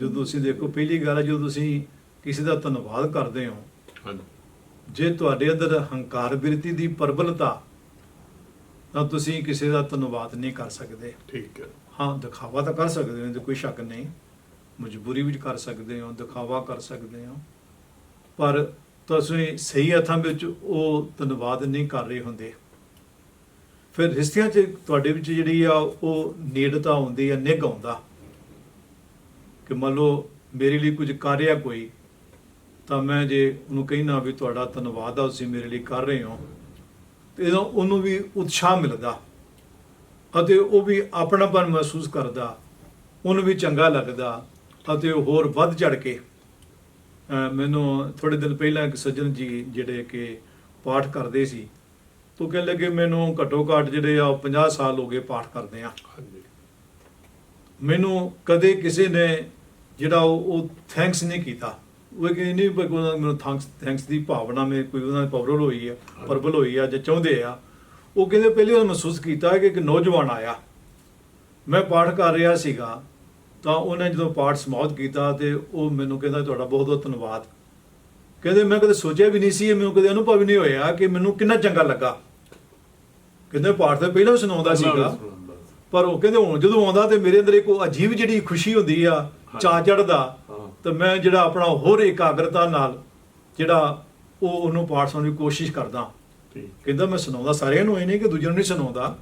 ਜਦੋਂ ਤੁਸੀਂ ਦੇਖੋ ਪਹਿਲੀ ਗੱਲ ਜਦੋਂ ਤੁਸੀਂ ਕਿਸੇ ਦਾ ਧੰਨਵਾਦ ਕਰਦੇ ਹੋ ਹਾਂਜੀ। ਜੇ ਤੁਹਾਡੇ ਅੰਦਰ ਹੰਕਾਰ ਬਿਰਤੀ ਦੀ ਪ੍ਰਬਲਤਾ ਤਾਂ ਤੁਸੀਂ ਕਿਸੇ ਦਾ ਧੰਨਵਾਦ ਨਹੀਂ ਕਰ ਸਕਦੇ। ਠੀਕ ਹੈ। ਹਾਂ ਦਿਖਾਵਾ ਤਾਂ ਕਰ ਸਕਦੇ ਹੋ ਇਹਦੇ ਕੋਈ ਸ਼ੱਕ ਨਹੀਂ। ਮਜਬੂਰੀ ਵਿੱਚ ਕਰ ਸਕਦੇ ਹੋ ਦਿਖਾਵਾ ਕਰ ਸਕਦੇ ਹੋ। ਪਰ ਤੁਸੀਂ ਸਹੀ ਅਰਥਾਂ ਵਿੱਚ ਉਹ ਧੰਨਵਾਦ ਨਹੀਂ ਕਰ ਰਹੇ ਹੁੰਦੇ। ਫਿਰ ਰਿਸ਼ਤਿਆਂ 'ਚ ਤੁਹਾਡੇ ਵਿੱਚ ਜਿਹੜੀ ਆ ਉਹ ਨੇੜਤਾ ਆਉਂਦੀ ਆ ਨਿੱਘ ਆਉਂਦਾ। ਕਿ ਮੰਨ ਲਓ ਮੇਰੇ ਲਈ ਕੁਝ ਕਰ ਰਿਹਾ ਕੋਈ, ਤਾਂ ਮੈਂ ਜੇ ਉਹਨੂੰ ਕਹਿਣਾ ਵੀ ਤੁਹਾਡਾ ਧੰਨਵਾਦ ਆ, ਤੁਸੀਂ ਮੇਰੇ ਲਈ ਕਰ ਰਹੇ ਹੋ, ਤੇ ਇਹਦਾ ਉਹਨੂੰ ਵੀ ਉਤਸ਼ਾਹ ਮਿਲਦਾ ਅਤੇ ਉਹ ਵੀ ਆਪਣਾਪਨ ਮਹਿਸੂਸ ਕਰਦਾ, ਉਹਨੂੰ ਵੀ ਚੰਗਾ ਲੱਗਦਾ ਅਤੇ ਉਹ ਹੋਰ ਵੱਧ ਚੜ ਕੇ। ਮੈਨੂੰ ਥੋੜੇ ਦਿਨ ਪਹਿਲਾਂ ਇੱਕ ਸੱਜਣ ਜੀ ਜਿਹੜੇ ਕਿ ਪਾਠ ਕਰਦੇ ਸੀ ਤੋ ਕਹਿ ਲੱਗੇ ਮੈਨੂੰ ਘੱਟੋ ਘੱਟ ਜਿਹੜੇ ਆ ਉਹ 50 ਸਾਲ ਹੋ ਗਏ ਪਾਠ ਕਰਦੇ ਆ। ਮੈਨੂੰ ਕਦੇ ਕਿਸੇ ਨੇ ਜਿਹੜਾ ਉਹ ਥੈਂਕਸ ਨਹੀਂ ਕੀਤਾ। ਉਹ ਕਿ ਨਹੀਂ ਵੀ ਉਹਨਾਂ ਨੇ ਮੈਨੂੰ ਥੈਂਕਸ ਥੈਂਕਸ ਦੀ ਭਾਵਨਾ ਮੇ ਕੋਈ ਉਹਨਾਂ ਦੀ ਪਵਰਲ ਹੋਈ ਹੈ ਪਰਬਲ ਹੋਈ ਆ ਜਾਂ ਚਾਹੁੰਦੇ ਆ। ਉਹ ਕਹਿੰਦੇ ਪਹਿਲੇ ਉਹ ਮਹਿਸੂਸ ਕੀਤਾ ਕਿ ਇੱਕ ਨੌਜਵਾਨ ਆਇਆ। ਮੈਂ ਪਾਠ ਕਰ ਰਿਹਾ ਸੀਗਾ ਤਾਂ ਉਹਨੇ ਜਦੋਂ ਪਾਠ ਸਮਾਪਤ ਕੀਤਾ ਤੇ ਉਹ ਮੈਨੂੰ ਕਹਿੰਦਾ ਤੁਹਾਡਾ ਬਹੁਤ ਬਹੁਤ ਧੰਨਵਾਦ। ਕਹਿੰਦੇ ਮੈਂ ਕਦੇ ਸੋਚਿਆ ਵੀ ਨਹੀਂ ਸੀ ਇਹ ਮੈਨੂੰ ਕਦੇ ਅਨੁਭਵ ਨਹੀਂ ਹੋਇਆ ਕਿ ਮੈਨੂੰ ਕਿੰਨਾ ਚੰਗਾ ਲੱਗਾ। ਕਹਿੰਦੇ ਪਾਠ ਤਾਂ ਪਹਿਲਾਂ ਵੀ ਸੁਣਾਉਂਦਾ ਸੀਗਾ। ਪਰ ਉਹ ਕਹਿੰਦੇ ਹੁਣ ਜਦੋਂ ਆਉਂਦਾ ਤੇ ਮੇਰੇ ਅੰਦਰ ਇੱਕ ਅਜੀਬ ਜਿਹੜੀ ਖੁਸ਼ੀ ਹੁੰਦੀ ਆ ਚਾਅ ਚੜਦਾ। ਤੇ ਮੈਂ ਜਿਹੜਾ ਆਪਣਾ ਹੋਰ ਇਕਾਗਰਤਾ ਨਾਲ ਜਿਹੜਾ ਉਹ ਉਹਨੂੰ ਪਾਠ ਸੁਣਨ ਦੀ ਕੋਸ਼ਿਸ਼ ਕਰਦਾ। ਕਹਿੰਦਾ ਮੈਂ ਸੁਣਾਉਂਦਾ ਸਾਰਿਆਂ ਨੂੰ ਇਹ ਨਹੀਂ ਕਿ ਦੂਜਿਆਂ ਨੂੰ ਨਹੀਂ ਸੁਣਾਉਂਦਾ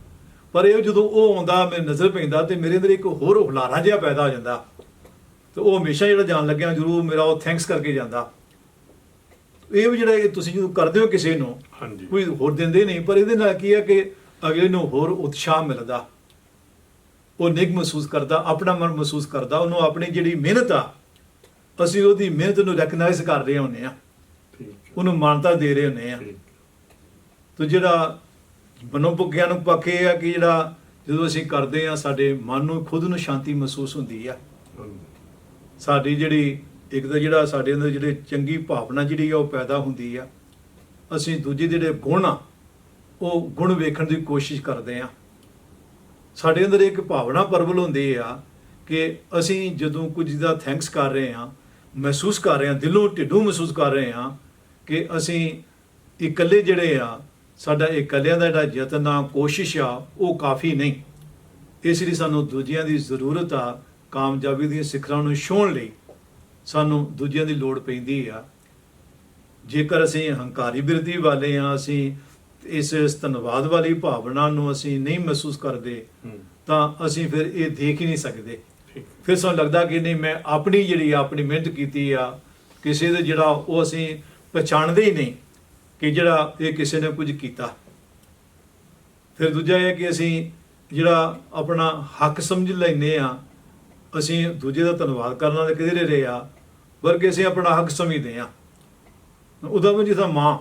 ਪਰ ਇਹ ਜਦੋਂ ਉਹ ਆਉਂਦਾ ਮੇਰੇ ਨਜ਼ਰ ਪੈਂਦਾ ਤੇ ਮੇਰੇ ਅੰਦਰ ਇੱਕ ਹੋਰ ਹੁਲਾਰਾ ਜਿਹਾ ਪੈਦਾ ਹੋ ਜਾਂਦਾ। ਤੇ ਉਹ ਹਮੇਸ਼ਾ ਜਿਹੜਾ ਜਾਣ ਲੱਗਿਆ ਜ਼ਰੂਰ ਮੇਰਾ ਉਹ ਥੈਂਕਸ ਕਰਕੇ ਜਾਂਦਾ। ਇਹ ਵੀ ਜਿਹੜਾ ਇਹ ਤੁਸੀਂ ਜਦੋਂ ਕਰਦੇ ਹੋ ਕਿਸੇ ਨੂੰ ਹਾਂਜੀ। ਕੋਈ ਹੋਰ ਦਿੰਦੇ ਨਹੀਂ ਪਰ ਇਹਦੇ ਨਾਲ ਕੀ ਹੈ ਕਿ ਅਗਲੇ ਨੂੰ ਹੋਰ ਉਤਸ਼ਾਹ ਮਿਲਦਾ। ਉਹ ਨਿਗ ਮਹਿਸੂਸ ਕਰਦਾ ਆਪਣਾ ਮਨ ਮਹਿਸੂਸ ਕਰਦਾ ਉਹਨੂੰ ਆਪਣੀ ਜਿਹੜੀ ਮਿਹਨਤ ਆ ਅਸੀਂ ਉਹਦੀ ਮਿਹਨਤ ਨੂੰ ਰੈਕਗਨਾਈਜ਼ ਕਰ ਰਹੇ ਹੁੰਦੇ ਆ। ਉਹਨੂੰ ਮਾਨਤਾ ਦੇ ਰਹੇ ਹੁੰਦੇ ਆ। ਤੇ ਜਿਹੜਾ ਮਨੋਵਿਗਿਆਨਕ ਪੱਖ ਇਹ ਆ ਕਿ ਜਿਹੜਾ ਜਦੋਂ ਅਸੀਂ ਕਰਦੇ ਆ ਸਾਡੇ ਮਨ ਨੂੰ ਖੁਦ ਨੂੰ ਸ਼ਾਂਤੀ ਮਹਿਸੂਸ ਹੁੰਦੀ ਆ। ਸਾਡੀ ਜਿਹੜੀ ਇੱਕ ਤਾਂ ਜਿਹੜਾ ਸਾਡੇ ਅੰਦਰ ਜਿਹੜੇ ਚੰਗੀ ਭਾਵਨਾ ਜਿਹੜੀ ਆ ਉਹ ਪੈਦਾ ਹੁੰਦੀ ਆ। ਅਸੀਂ ਦੂਜੇ ਜਿਹੜੇ ਗੁਣ ਆ, ਉਹ ਗੁਣ ਵੇਖਣ ਦੀ ਕੋਸ਼ਿਸ਼ ਕਰਦੇ ਆ। ਸਾਡੇ ਅੰਦਰ ਇੱਕ ਭਾਵਨਾ ਪਰਬਲ ਹੁੰਦੀ ਆ ਕਿ ਅਸੀਂ ਜਦੋਂ ਕੁਝ ਦਾ ਥੈਂਕਸ ਕਰ ਰਹੇ ਆ, ਮਹਿਸੂਸ ਕਰ ਰਹੇ ਆ, ਦਿਲੋਂ ਢਿੱਡੋਂ ਮਹਿਸੂਸ ਕਰ ਰਹੇ ਆ ਕਿ ਅਸੀਂ ਇਕੱਲੇ ਜਿਹੜੇ ਆ, ਸਾਡਾ ਇਕੱਲਿਆਂ ਦਾ ਜਿਹੜਾ ਯਤਨ ਆ, ਕੋਸ਼ਿਸ਼ ਆ, ਉਹ ਕਾਫੀ ਨਹੀਂ। ਇਸ ਲਈ ਸਾਨੂੰ ਦੂਜਿਆਂ ਦੀ ਜ਼ਰੂਰਤ ਆ ਕਾਮਯਾਬੀ ਦੀਆਂ ਸਿਖਰਾਂ ਨੂੰ ਛੂਹਣ ਲਈ। ਸਾਨੂੰ ਦੂਜਿਆਂ ਦੀ ਲੋੜ ਪੈਂਦੀ ਆ। ਜੇਕਰ ਅਸੀਂ ਹੰਕਾਰੀ ਬਿਰਤੀ ਵਾਲੇ ਆ ਅਸੀਂ ਇਸ ਧੰਨਵਾਦ ਵਾਲੀ ਭਾਵਨਾ ਨੂੰ ਅਸੀਂ ਨਹੀਂ ਮਹਿਸੂਸ ਕਰਦੇ ਤਾਂ ਅਸੀਂ ਫਿਰ ਇਹ ਦੇਖ ਹੀ ਨਹੀਂ ਸਕਦੇ। ਫਿਰ ਸਾਨੂੰ ਲੱਗਦਾ ਕਿ ਨਹੀਂ ਮੈਂ ਆਪਣੀ ਜਿਹੜੀ ਆਪਣੀ ਮਿਹਨਤ ਕੀਤੀ ਆ ਕਿਸੇ ਦੇ ਜਿਹੜਾ ਉਹ ਅਸੀਂ ਪਛਾਣਦੇ ਹੀ ਨਹੀਂ ਕਿ ਜਿਹੜਾ ਇਹ ਕਿਸੇ ਨੇ ਕੁਝ ਕੀਤਾ। ਫਿਰ ਦੂਜਾ ਇਹ ਕਿ ਅਸੀਂ ਜਿਹੜਾ ਆਪਣਾ ਹੱਕ ਸਮਝ ਲੈਨੇ ਆ ਅਸੀਂ ਦੂਜੇ ਦਾ ਧੰਨਵਾਦ ਕਰਨ ਵਾਲੇ ਕਿਹਦੇ ਰਹੇ ਆ ਬਲਕਿ ਅਸੀਂ ਆਪਣਾ ਹੱਕ ਸਮਝਦੇ ਆ ਉਹਦਾ ਵੀ ਜਿੱਦਾਂ ਮਾਂ।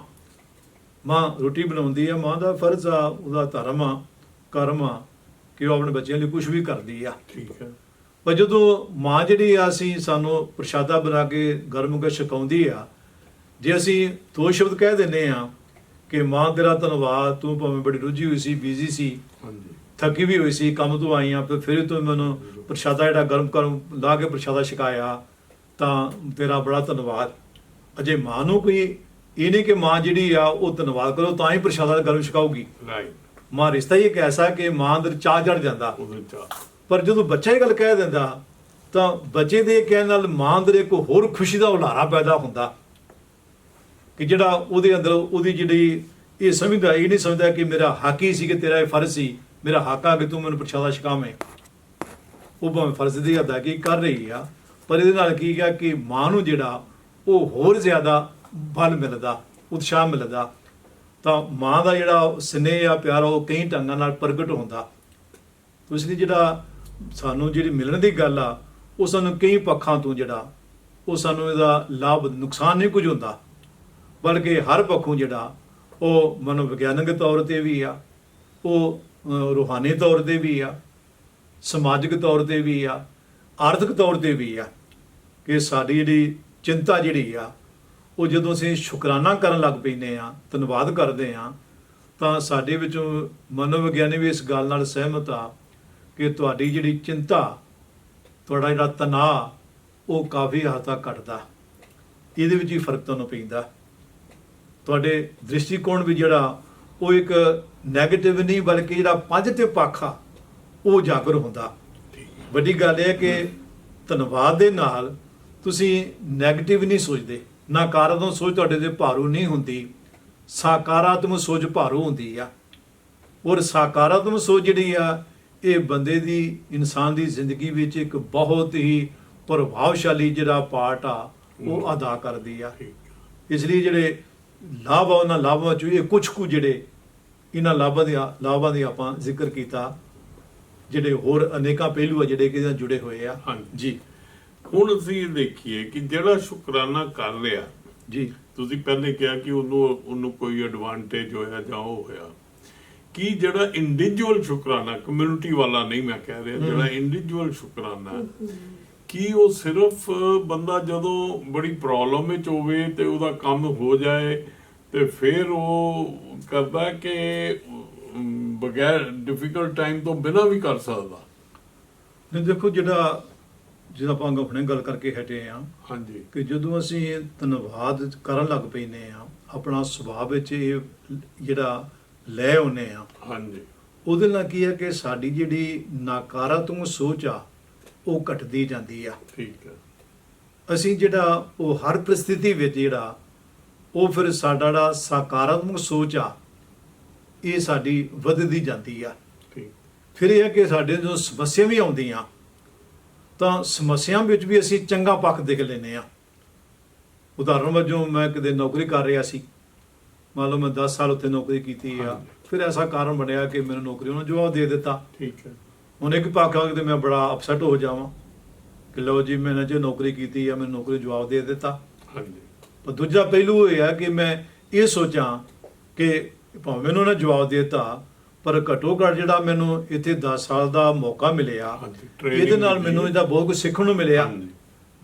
ਮਾਂ ਰੋਟੀ ਬਣਾਉਂਦੀ ਆ ਮਾਂ ਦਾ ਫਰਜ਼ ਆ ਉਹਦਾ ਧਰਮ ਆ ਕਰਮ ਆ ਕਿ ਉਹ ਆਪਣੇ ਬੱਚਿਆਂ ਲਈ ਕੁਝ ਵੀ ਕਰਦੀ ਆ। ਠੀਕ ਹੈ ਪਰ ਜਦੋਂ ਮਾਂ ਜਿਹੜੀ ਆ ਅਸੀਂ ਸਾਨੂੰ ਪ੍ਰਸ਼ਾਦਾ ਬਣਾ ਕੇ ਗਰਮ ਕੇ ਛਕਾਉਂਦੀ ਆ ਜੇ ਅਸੀਂ ਦੋ ਸ਼ਬਦ ਕਹਿ ਦਿੰਨੇ ਆ ਕਿ ਮਾਂ ਤੇਰਾ ਧੰਨਵਾਦ ਤੂੰ ਭਾਵੇਂ ਬੜੀ ਰੁੱਝੀ ਹੋਈ ਸੀ ਬਿਜ਼ੀ ਸੀ ਹਾਂਜੀ। ਥੱਕੀ ਵੀ ਹੋਈ ਸੀ ਕੰਮ ਤੋਂ ਆਈ ਆ ਫਿਰ ਫਿਰ ਤੂੰ ਮੈਨੂੰ ਪ੍ਰਸ਼ਾਦਾ ਜਿਹੜਾ ਗਰਮ ਕਰਮ ਲਾ ਕੇ ਪ੍ਰਸ਼ਾਦਾ ਛਕਾਇਆ। ਤਾਂ ਤੇਰਾ ਬੜਾ ਧੰਨਵਾਦ। ਅਜੇ ਮਾਂ ਨੂੰ ਕੋਈ ਇਹ ਨਹੀਂ ਕਿ ਮਾਂ ਜਿਹੜੀ ਆ ਉਹ ਧੰਨਵਾਦ ਕਰੋ ਤਾਂ ਹੀ ਪ੍ਰਸ਼ਾਦਾ ਗਰਮ ਛਕਾਊਗੀ। ਰਾਈਟ ਮਾਂ ਰਿਸ਼ਤਾ ਹੀ ਇੱਕ ਐਸਾ ਕਿ ਮਾਂ ਅੰਦਰ ਚਾਹ ਚੜ ਜਾਂਦਾ। ਪਰ ਜਦੋਂ ਬੱਚਾ ਇਹ ਗੱਲ ਕਹਿ ਦਿੰਦਾ ਤਾਂ ਬੱਚੇ ਦੇ ਕਹਿਣ ਨਾਲ ਮਾਂ ਅੰਦਰ ਇੱਕ ਹੋਰ ਖੁਸ਼ੀ ਦਾ ਉਲਾਰਾ ਪੈਦਾ ਹੁੰਦਾ। ਕਿ ਜਿਹੜਾ ਉਹਦੇ ਅੰਦਰ ਉਹਦੀ ਜਿਹੜੀ ਇਹ ਸਮਝਦਾ ਇਹ ਨਹੀਂ ਸਮਝਦਾ ਕਿ ਮੇਰਾ ਹੱਕ ਹੀ ਸੀ ਕਿ ਤੇਰਾ ਇਹ ਫਰਜ਼ ਸੀ। ਮੇਰਾ ਹੱਕ ਆ ਕਿ ਤੂੰ ਮੈਨੂੰ ਪ੍ਰਸ਼ਾਦਾ ਛਕਾਵੇਂ। ਉਹ ਭਾਵੇਂ ਫਰਜ਼ ਦੀ ਅਦਾਇਗੀ ਕਰ ਰਹੀ ਆ। ਪਰ ਇਹਦੇ ਨਾਲ ਕੀ ਗਿਆ ਕਿ ਮਾਂ ਨੂੰ ਜਿਹੜਾ ਉਹ ਹੋਰ ਜ਼ਿਆਦਾ ਬਲ ਮਿਲਦਾ ਉਤਸ਼ਾਹ ਮਿਲਦਾ ਤਾਂ ਮਾਂ ਦਾ ਜਿਹੜਾ ਸਨੇਹ ਆ ਪਿਆਰ ਆ, ਉਹ ਕਈ ਢੰਗਾਂ ਨਾਲ ਪ੍ਰਗਟ ਹੁੰਦਾ। ਤੋ ਲਈ ਜਿਹੜਾ ਸਾਨੂੰ ਜਿਹੜੀ ਮਿਲਣ ਦੀ ਗੱਲ ਆ ਉਹ ਸਾਨੂੰ ਕਈ ਪੱਖਾਂ ਤੋਂ ਜਿਹੜਾ ਉਹ ਸਾਨੂੰ ਇਹਦਾ ਲਾਭ ਨੁਕਸਾਨ ਨਹੀਂ ਕੁਝ ਹੁੰਦਾ। ਬਲਕਿ ਹਰ ਪੱਖੋਂ ਜਿਹੜਾ ਉਹ ਮਨੋਵਿਗਿਆਨਕ ਤੌਰ ਤੇ ਵੀ ਆ ਉਹ ਰੂਹਾਨੀ ਤੌਰ ਤੇ ਵੀ ਆ ਸਮਾਜਿਕ ਤੌਰ ਤੇ ਵੀ ਆ ਆਰਥਿਕ ਤੌਰ ਤੇ ਵੀ ਆ ਕਿ ਸਾਡੀ ਜਿਹੜੀ ਚਿੰਤਾ ਜਿਹੜੀ ਆ, ਉਹ ਜਦੋਂ ਅਸੀਂ ਸ਼ੁਕਰਾਨਾ ਕਰਨ ਲੱਗ ਪੈਂਦੇ ਆ, ਧੰਨਵਾਦ ਕਰਦੇ ਆ, ਤਾਂ ਸਾਡੇ ਵਿੱਚੋਂ ਮਨੋਵਿਗਿਆਨੀ ਵੀ ਇਸ ਗੱਲ ਨਾਲ ਸਹਿਮਤ ਆ ਕਿ ਤੁਹਾਡੀ ਜਿਹੜੀ ਚਿੰਤਾ, ਤੁਹਾਡਾ ਜਿਹੜਾ ਤਣਾਅ, ਉਹ ਕਾਫੀ ਹੱਦ ਤੱਕ ਘਟਦਾ। ਇਹਦੇ ਵਿੱਚ ਹੀ ਫ਼ਰਕ ਤੁਹਾਨੂੰ ਪੈਂਦਾ। ਤੁਹਾਡੇ ਦ੍ਰਿਸ਼ਟੀਕੋਣ ਵੀ ਜਿਹੜਾ, ਉਹ ਇੱਕ 네ਗੇਟਿਵ ਨਹੀਂ, ਬਲਕਿ ਜਿਹੜਾ ਪੋਜ਼ਿਟਿਵ ਪੱਖ ਆ, ਉਹ ਜਾਗਰ ਹੁੰਦਾ। ਵੱਡੀ ਗੱਲ ਇਹ ਹੈ ਕਿ ਧੰਨਵਾਦ ਦੇ ਨਾਲ ਤੁਸੀਂ 네ਗੇਟਿਵ ਨਹੀਂ ਸੋਚਦੇ। ਨਕਾਰਾਤਮਕ ਸੋਚ ਤੁਹਾਡੇ ਤੇ ਭਾਰੂ ਨਹੀਂ ਹੁੰਦੀ ਸਕਾਰਾਤਮਕ ਸੋਚ ਭਾਰੂ ਹੁੰਦੀ ਆ। ਔਰ ਸਕਾਰਾਤਮਕ ਸੋਚ ਜਿਹੜੀ ਆ ਇਹ ਬੰਦੇ ਦੀ ਇਨਸਾਨ ਦੀ ਜ਼ਿੰਦਗੀ ਵਿੱਚ ਇੱਕ ਬਹੁਤ ਹੀ ਪ੍ਰਭਾਵਸ਼ਾਲੀ ਜਿਹੜਾ ਪਾਰਟ ਆ ਉਹ ਅਦਾ ਕਰਦੀ ਆ। ਇਸ ਲਈ ਜਿਹੜੇ ਲਾਭ ਆ ਉਹਨਾਂ ਲਾਭਾਂ ਚੋਂ ਇਹ ਕੁਝ ਕੁ ਜਿਹੜੇ ਇਹਨਾਂ ਲਾਭਾਂ ਦੇ ਲਾਭਾਂ ਦੀ ਆਪਾਂ ਜ਼ਿਕਰ ਕੀਤਾ। ਜਿਹੜੇ ਹੋਰ ਅਨੇਕਾਂ ਪਹਿਲੂ ਆ ਜਿਹੜੇ ਕਿ ਇਹਦੇ ਨਾਲ ਜੁੜੇ ਹੋਏ ਆ। ਹਾਂਜੀ। ਜੀ। ਹੁਣ ਅਸੀਂ ਇਹ ਦੇਖੀਏ ਕਿ ਜਿਹੜਾ ਸ਼ੁਕਰਾਨਾ ਕਰ ਰਿਹਾ ਜੀ। ਤੁਸੀਂ ਪਹਿਲੇ ਕਿਹਾ ਕਿ ਉਹਨੂੰ ਉਹਨੂੰ ਕੋਈ ਐਡਵਾਂਟੇਜ ਹੋਇਆ ਜਾਂ ਉਹ ਹੋਇਆ। ਕੀ ਜਿਹੜਾ ਇੰਡੀਵਿਜੂਅਲ ਸ਼ੁਕਰਾਨਾ ਕਮਿਊਨਿਟੀ ਵਾਲਾ ਨਹੀਂ ਮੈਂ ਕਹਿ ਰਿਹਾ ਜਿਹੜਾ ਇੰਡੀਵਿਜੂਅਲ ਸ਼ੁਕਰਾਨਾ ਕੀ ਉਹ ਸਿਰਫ ਬੰਦਾ ਜਦੋਂ ਬੜੀ ਪ੍ਰੋਬਲਮ ਵਿੱਚ ਹੋਵੇ ਤੇ ਉਹਦਾ ਕੰਮ ਹੋ ਜਾਏ ਤੇ ਫਿਰ ਉਹ ਕਰਦਾ ਕਿ ਬਗੈਰ ਡਿਫਿਕਲਟ ਟਾਈਮ ਤੋਂ ਬਿਨਾਂ ਵੀ ਕਰ ਸਕਦਾ। ਨਹੀਂ ਦੇਖੋ ਜਿਹੜਾ ਜਿਹਦਾ ਆਪਾਂ ਹੁਣੇ ਗੱਲ ਕਰਕੇ ਹਟੇ ਆ ਹਾਂਜੀ। ਕਿ ਜਦੋਂ ਅਸੀਂ ਧੰਨਵਾਦ ਕਰਨ ਲੱਗ ਪੈਨੇ ਆ ਆਪਣਾ ਸੁਭਾਅ ਵਿੱਚ ਇਹ ਜਿਹੜਾ ਲੈ ਆਉਨੇ ਆ ਹਾਂਜੀ। ਉਹਦੇ ਨਾਲ ਕੀ ਹੈ ਕਿ ਸਾਡੀ ਜਿਹੜੀ ਨਕਾਰਾਤਮਕ ਸੋਚ ਆ ਉਹ ਘਟਦੀ ਜਾਂਦੀ ਆ। ਠੀਕ ਹੈ। ਅਸੀਂ ਜਿਹੜਾ ਉਹ ਹਰ ਪ੍ਰਸਥਿਤੀ ਵਿੱਚ ਜਿਹੜਾ ਉਹ ਫਿਰ ਸਾਡਾ ਜਿਹੜਾ ਸਕਾਰਾਤਮਕ ਸੋਚ ਆ ਇਹ ਸਾਡੀ ਵੱਧਦੀ ਜਾਂਦੀ ਆ। ਫਿਰ ਇਹ ਹੈ ਕਿ ਸਾਡੇ ਜਦੋਂ ਸਮੱਸਿਆ ਵੀ ਆਉਂਦੀਆਂ ਤਾਂ ਸਮੱਸਿਆ ਵਿੱਚ ਵੀ ਅਸੀਂ ਚੰਗਾ ਪੱਖ ਦੇਖ ਲੈਨੇ ਆ। ਉਦਾਹਰਨ ਵਜੋਂ ਮੈਂ ਕਿਤੇ ਨੌਕਰੀ ਕਰ ਰਿਹਾ ਸੀ। ਮੰਨ ਲਓ ਮੈਂ 10 ਸਾਲ ਉੱਥੇ ਨੌਕਰੀ ਕੀਤੀ ਆ। ਫਿਰ ਐਸਾ ਕਾਰਨ ਬਣਿਆ ਕਿ ਮੈਨੂੰ ਨੌਕਰੀ ਉਹਨਾਂ ਜਵਾਬ ਦੇ ਦਿੱਤਾ। ਠੀਕ ਹੈ। ਹੁਣ ਇੱਕ ਪੱਖ ਆ ਕੇ ਮੈਂ ਬੜਾ ਅਪਸੈਟ ਹੋ ਜਾਵਾਂ ਕਿ ਲਓ ਜੀ ਮੈਂ ਜੇ ਨੌਕਰੀ ਕੀਤੀ ਆ ਮੈਨੂੰ ਨੌਕਰੀ ਜਵਾਬ ਦੇ ਦਿੱਤਾ। ਹਾਂਜੀ। ਪਰ ਦੂਜਾ ਪਹਿਲੂ ਇਹ ਹੈ ਕਿ ਮੈਂ ਇਹ ਸੋਚਾਂ ਕਿ ਭਾਵੇਂ ਮੈਨੂੰ ਉਹਨਾਂ ਜਵਾਬ ਦੇ ਦਿੱਤਾ ਪਰ ਘੱਟੋ ਘੱਟ ਜਿਹੜਾ ਮੈਨੂੰ ਇੱਥੇ 10 ਸਾਲ ਦਾ ਮੌਕਾ ਮਿਲਿਆ ਹਾਂਜੀ, training ਇਹਦੇ ਨਾਲ ਮਿਲੀ। ਮੈਨੂੰ ਇਹਦਾ ਬਹੁਤ ਕੁਝ ਸਿੱਖਣ ਨੂੰ ਮਿਲਿਆ। ਹਾਂਜੀ।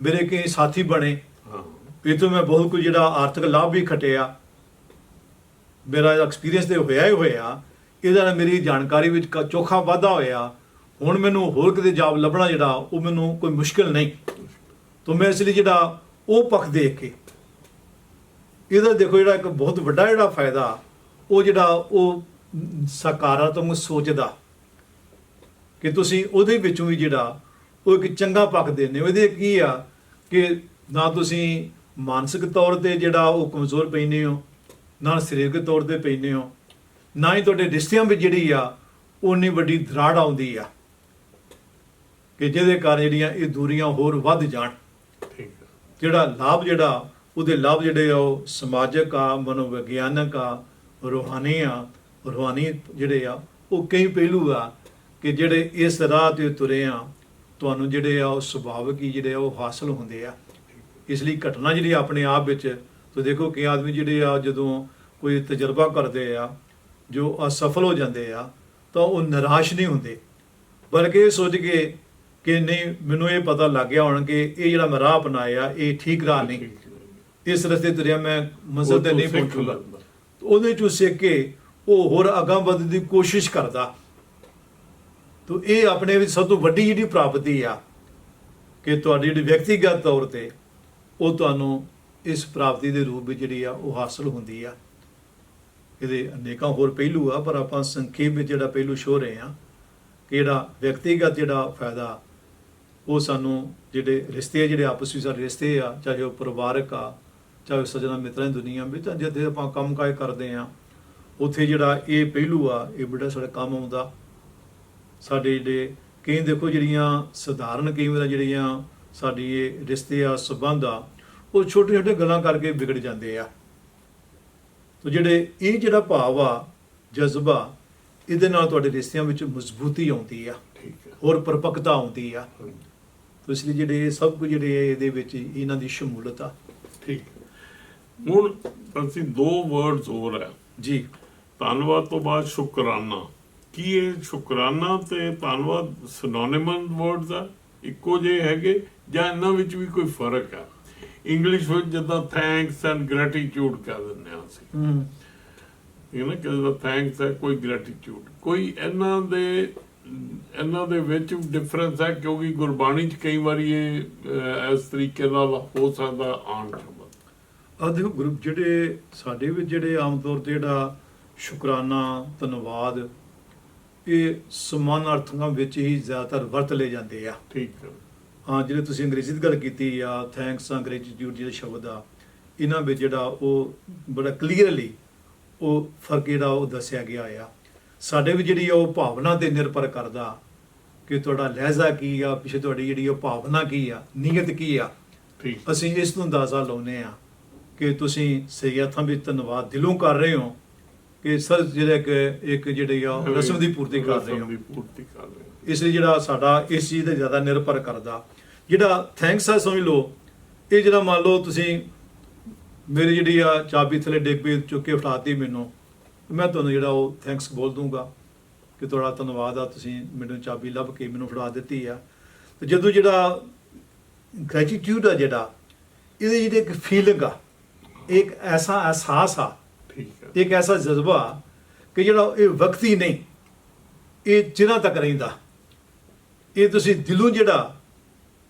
ਮੇਰੇ ਕਈ ਸਾਥੀ ਬਣੇ। ਹਾਂ। ਇਹ ਤੋਂ ਮੈਂ ਬਹੁਤ ਕੁਝ ਜਿਹੜਾ ਆਰਥਿਕ ਲਾਭ ਵੀ ਖਟਿਆ। ਮੇਰਾ ਐਕਸਪੀਰੀਅੰਸ ਤੇ ਹੋਇਆ ਹੀ ਹੋਇਆ। ਇਹਦਾ ਨਾਲ ਮੇਰੀ ਜਾਣਕਾਰੀ ਵਿੱਚ ਕ- ਚੋਖਾ ਵਾਧਾ ਹੋਇਆ। ਹੁਣ ਮੈਨੂੰ ਹੋਰ ਕਿਤੇ ਜੌਬ ਲੱਭਣਾ ਜਿਹੜਾ ਉਹ ਮੈਨੂੰ ਕੋਈ ਮੁਸ਼ਕਲ ਨਹੀਂ। ਤਾਂ ਮੈਂ ਇਸ ਲਈ ਜਿਹੜਾ ਉਹ ਪੱਖ ਦੇਖ ਕੇ ਇਹਦਾ ਦੇਖੋ ਜਿਹੜਾ ਇੱਕ ਬਹੁਤ ਵੱਡਾ ਜਿਹੜਾ ਫਾਇਦਾ ਉਹ ਜਿਹੜਾ ਉਹ ਸਕਾਰਾਤਮਕ ਸੋਚ ਦਾ ਕਿ ਤੁਸੀਂ ਉਹਦੇ ਵਿੱਚੋਂ ਵੀ ਜਿਹੜਾ ਉਹ ਇੱਕ ਚੰਗਾ ਪੱਖ ਦੇਨੇ ਹੋ। ਇਹਦੇ ਕੀ ਆ ਕਿ ਨਾ ਤੁਸੀਂ ਮਾਨਸਿਕ ਤੌਰ ਤੇ ਜਿਹੜਾ ਉਹ ਕਮਜ਼ੋਰ ਪੈਂਦੇ ਹੋ ਨਾ ਸਰੀਰਕ ਤੌਰ ਤੇ ਪੈਂਦੇ ਹੋ ਨਾ ਹੀ ਤੁਹਾਡੇ ਰਿਸ਼ਤਿਆਂ ਵਿੱਚ ਜਿਹੜੀ ਆ ਉਨੀ ਵੱਡੀ ਦਰਾੜ ਆਉਂਦੀ ਆ ਕਿ ਜਿਹਦੇ ਕਾਰਨ ਜਿਹੜੀਆਂ ਇਹ ਦੂਰੀਆਂ ਹੋਰ ਵੱਧ ਜਾਣ। ਠੀਕ ਹੈ ਜਿਹੜਾ ਲਾਭ ਜਿਹੜਾ ਉਹਦੇ ਲਾਭ ਜਿਹੜੇ ਆ ਉਹ ਸਮਾਜਿਕ ਆ ਮਨੋਵਿਗਿਆਨਕ ਆ ਰੂਹਾਨੀ ਆ ਰੂਹਾਨੀ ਜਿਹੜੇ ਆ ਉਹ ਕਈ ਪਹਿਲੂ ਆ ਕਿ ਜਿਹੜੇ ਇਸ ਰਾਹ ਤੇ ਤੁਰੇ ਆ ਤੁਹਾਨੂੰ ਜਿਹੜੇ ਆ ਉਹ ਸੁਭਾਵਿਕ ਹੀ ਜਿਹੜੇ ਆ ਉਹ ਹਾਸਲ ਹੁੰਦੇ ਆ ਇਸ ਲਈ ਘਟਨਾ ਜਿਹੜੀ ਆਪਣੇ ਆਪ ਵਿੱਚ ਤੁਸੀਂ ਦੇਖੋ ਕਿ ਆਦਮੀ ਜਿਹੜੇ ਆ ਜਦੋਂ ਕੋਈ ਤਜਰਬਾ ਕਰਦੇ ਆ ਜੋ ਅਸਫਲ ਹੋ ਜਾਂਦੇ ਆ ਤਾਂ ਉਹ ਨਿਰਾਸ਼ ਨਹੀਂ ਹੁੰਦੇ ਬਲਕਿ ਇਹ ਸੋਚ ਕੇ ਕਿ ਨਹੀਂ ਮੈਨੂੰ ਇਹ ਪਤਾ ਲੱਗ ਗਿਆ ਹੁਣ ਕਿ ਇਹ ਜਿਹੜਾ ਮੈਂ ਰਾਹ ਅਪਣਾਇਆ ਇਹ ਠੀਕ ਰਾਹ ਨਹੀਂ। ਇਸ ਰਸਤੇ ਤੁਰਿਆ ਮੈਂ ਮੰਜ਼ਿਲ ਤੇ ਤੋਂ ਨਹੀਂ ਪਹੁੰਚੂਗਾ। ਉਹਦੇ ਚੋਂ ਸਿੱਖ ਕੇ ਉਹ ਹੋਰ ਅਗਾਂਹ ਵਧਣ ਦੀ ਕੋਸ਼ਿਸ਼ ਕਰਦਾ। ਤੋ ਇਹ ਆਪਣੇ ਵਿੱਚ ਸਭ ਤੋਂ ਵੱਡੀ ਜਿਹੜੀ ਪ੍ਰਾਪਤੀ ਆ ਕਿ ਤੁਹਾਡੀ ਜਿਹੜੀ ਵਿਅਕਤੀਗਤ ਤੌਰ ਤੇ ਉਹ ਤੁਹਾਨੂੰ ਇਸ ਪ੍ਰਾਪਤੀ ਦੇ ਰੂਪ ਵਿੱਚ ਜਿਹੜੀ ਆ ਉਹ ਹਾਸਲ ਹੁੰਦੀ ਆ। ਇਹਦੇ ਅਨੇਕਾਂ ਹੋਰ ਪਹਿਲੂ ਆ, ਪਰ ਆਪਾਂ ਸੰਖੇਪ ਵਿੱਚ ਜਿਹੜਾ ਪਹਿਲੂ ਸ਼ੋ ਰਹੇ ਆ ਕਿ ਜਿਹੜਾ ਵਿਅਕਤੀਗਤ ਜਿਹੜਾ ਫਾਇਦਾ ਉਹ ਸਾਨੂੰ ਜਿਹੜੇ ਰਿਸ਼ਤੇ ਆ, ਜਿਹੜੇ ਆਪਸ ਵਿੱਚ ਸਾਡੇ ਰਿਸ਼ਤੇ ਆ, ਚਾਹੇ ਉਹ ਪਰਿਵਾਰਕ ਆ ਚਾਹੇ ਸਜਣਾ ਮਿੱਤਰਾਂ ਦੀ ਦੁਨੀਆ ਵਿੱਚ ਤਾਂ ਜਦ ਆਪਾਂ ਕੰਮ ਕਾਜ ਕਰਦੇ ਆ ਉੱਥੇ ਜਿਹੜਾ ਇਹ ਪਹਿਲੂ ਆ ਇਹ ਬੜਾ ਸਾਡਾ ਕੰਮ ਆਉਂਦਾ। ਸਾਡੇ ਜਿਹੜੇ ਕਈ ਦੇਖੋ ਜਿਹੜੀਆਂ ਸਧਾਰਨ ਕਈ ਵਾਰ ਜਿਹੜੀਆਂ ਸਾਡੀ ਇਹ ਰਿਸ਼ਤੇ ਆ ਸਬੰਧ ਆ ਉਹ ਛੋਟੇ ਛੋਟੇ ਗੱਲਾਂ ਕਰਕੇ ਵਿਗੜ ਜਾਂਦੇ ਆ। ਤੋ ਜਿਹੜੇ ਇਹ ਜਿਹੜਾ ਭਾਵ ਆ ਜਜ਼ਬਾ ਇਹਦੇ ਨਾਲ ਤੁਹਾਡੇ ਰਿਸ਼ਤਿਆਂ ਵਿੱਚ ਮਜ਼ਬੂਤੀ ਆਉਂਦੀ ਆ। ਹੋਰ ਪਰਪੱਕਤਾ ਆਉਂਦੀ ਆ। ਤੋ ਇਸ ਲਈ ਜਿਹੜੇ ਸਭ ਕੁਝ ਜਿਹੜੇ ਇਹਦੇ ਵਿੱਚ ਇਹਨਾਂ ਦੀ ਸ਼ਮੂਲਤ ਆ। ਠੀਕ। ਹੁਣ ਅਸੀਂ ਦੋ ਵਰਡਸ ਹੋਰ ਹੈ। ਜੀ। ਧੰਨਵਾਦ ਤੋਂ ਬਾਅਦ ਸ਼ੁਕਰਾਨਾ। ਕੀ ਇਹ ਸ਼ੁਕਰਾਨਾ ਤੇ ਧੰਨਵਾਦ ਸਿਨੋਨਿਮਸ ਵਰਡਸ ਆ? ਇੱਕੋ ਜਿਹੇ ਹੈਗੇ ਜਾਂ ਇਹਨਾਂ ਵਿੱਚ ਵੀ ਕੋਈ ਫ਼ਰਕ ਆ? ਇੰਗਲਿਸ਼ ਵਿੱਚ ਜਿੱਦਾਂ ਥੈਂਕਸ ਐਂਡ ਗ੍ਰੈਟੀਟਿਊਡ ਕਹਿ ਦਿੰਦੇ ਆ ਅਸੀਂ। ਹੂੰ। ਇਹ ਨਾ ਕਿ ਥੈਂਕਸ ਹੈ ਕੋਈ ਗ੍ਰੈਟੀਟਿਊਡ ਕੋਈ ਇਹਨਾਂ ਦੇ ਇਹਨਾਂ ਦੇ ਵਿੱਚ ਡਿਫਰੈਂਸ ਹੈ ਕਿਉਂਕਿ ਗੁਰਬਾਣੀ 'ਚ ਕਈ ਵਾਰੀ ਇਹ ਇਸ ਤਰੀਕੇ ਨਾਲ ਹੋ ਸਕਦਾ ਆਣ ਦੇਖੋ ਗਰੁੱਪ ਜਿਹੜੇ ਸਾਡੇ ਵਿੱਚ ਜਿਹੜੇ ਆਮ ਤੌਰ ਤੇ ਜਿਹੜਾ ਸ਼ੁਕਰਾਨਾ ਧੰਨਵਾਦ ਇਹ ਸਮਾਨ ਅਰਥਾਂ ਵਿੱਚ ਹੀ ਜ਼ਿਆਦਾਤਰ ਵਰਤ ਲਏ ਜਾਂਦੇ ਆ। ਠੀਕ ਹੈ। ਹਾਂ ਜਿਹੜੇ ਤੁਸੀਂ ਅੰਗਰੇਜ਼ੀ ਦੀ ਗੱਲ ਕੀਤੀ ਆ ਥੈਂਕਸ ਆ ਗ੍ਰੈਟੀਟਿਊਡ ਜਿਹੜੇ ਸ਼ਬਦ ਆ ਇਹਨਾਂ ਵਿੱਚ ਜਿਹੜਾ ਉਹ ਬੜਾ ਕਲੀਅਰਲੀ ਉਹ ਫ਼ਰਕ ਜਿਹੜਾ ਉਹ ਦੱਸਿਆ ਗਿਆ ਆ। ਸਾਡੇ ਵਿੱਚ ਜਿਹੜੀ ਆ ਉਹ ਭਾਵਨਾ ਤੇ ਨਿਰਭਰ ਕਰਦਾ ਕਿ ਤੁਹਾਡਾ ਲਹਿਜ਼ਾ ਕੀ ਆ ਪਿੱਛੇ ਤੁਹਾਡੀ ਜਿਹੜੀ ਉਹ ਭਾਵਨਾ ਕੀ ਆ ਨੀਅਤ ਕੀ ਆ। ਠੀਕ। ਅਸੀਂ ਇਸ ਨੂੰ ਅੰਦਾਜ਼ਾ ਲਾਉਨੇ ਆ ਕਿ ਤੁਸੀਂ ਸਹੀ ਅਰਥਾਂ ਵਿੱਚ ਧੰਨਵਾਦ ਦਿਲੋਂ ਕਰ ਰਹੇ ਹੋ ਕਿ ਸਰ ਜਿਹੜਾ ਇੱਕ ਇੱਕ ਜਿਹੜੀ ਆ ਰਸਮ ਦੀ ਪੂਰਤੀ ਕਰ ਰਹੇ ਰਸਮ ਹੋ। ਦੀ ਪੂਰਤੀ ਕਰ ਰਹੇ ਹੋ। ਇਸ ਲਈ ਜਿਹੜਾ ਸਾਡਾ ਇਸ ਚੀਜ਼ ਤੇ ਜ਼ਿਆਦਾ ਨਿਰਭਰ ਕਰਦਾ। ਜਿਹੜਾ ਥੈਂਕਸ ਆ ਸਮਝ ਲਓ ਇਹ ਜਿਹੜਾ ਮੰਨ ਲਓ ਤੁਸੀਂ ਮੇਰੀ ਜਿਹੜੀ ਆ ਚਾਬੀ ਥੱਲੇ ਡਿੱਗ ਪਈ ਚੁੱਕ ਕੇ ਫੜਾਤੀ ਮੈਨੂੰ ਮੈਂ ਤੁਹਾਨੂੰ ਜਿਹੜਾ ਉਹ ਥੈਂਕਸ ਬੋਲ ਦੂੰਗਾ ਕਿ ਤੁਹਾਡਾ ਧੰਨਵਾਦ ਆ ਤੁਸੀਂ ਮੈਨੂੰ ਚਾਬੀ ਲੱਭ ਕੇ ਮੈਨੂੰ ਫੜਾ ਦਿੱਤੀ ਆ। ਤੇ ਜਦੋਂ ਜਿਹੜਾ ਗ੍ਰੈਟੀਟਿਊਡ ਆ ਜਿਹੜਾ ਇਹਦੇ ਜਿਹੜੇ ਇੱਕ ਫੀਲਿੰਗ ਆ। ਇੱਕ ਐਸਾ ਅਹਿਸਾਸ ਆ ਠੀਕ ਹੈ ਇੱਕ ਐਸਾ ਜਜ਼ਬਾ ਕਿ ਜਿਹੜਾ ਇਹ ਵਕਤੀ ਨਹੀਂ ਇਹ ਚਿਰਾਂ ਤੱਕ ਰਹਿੰਦਾ ਇਹ ਤੁਸੀਂ ਦਿਲੋਂ ਜਿਹੜਾ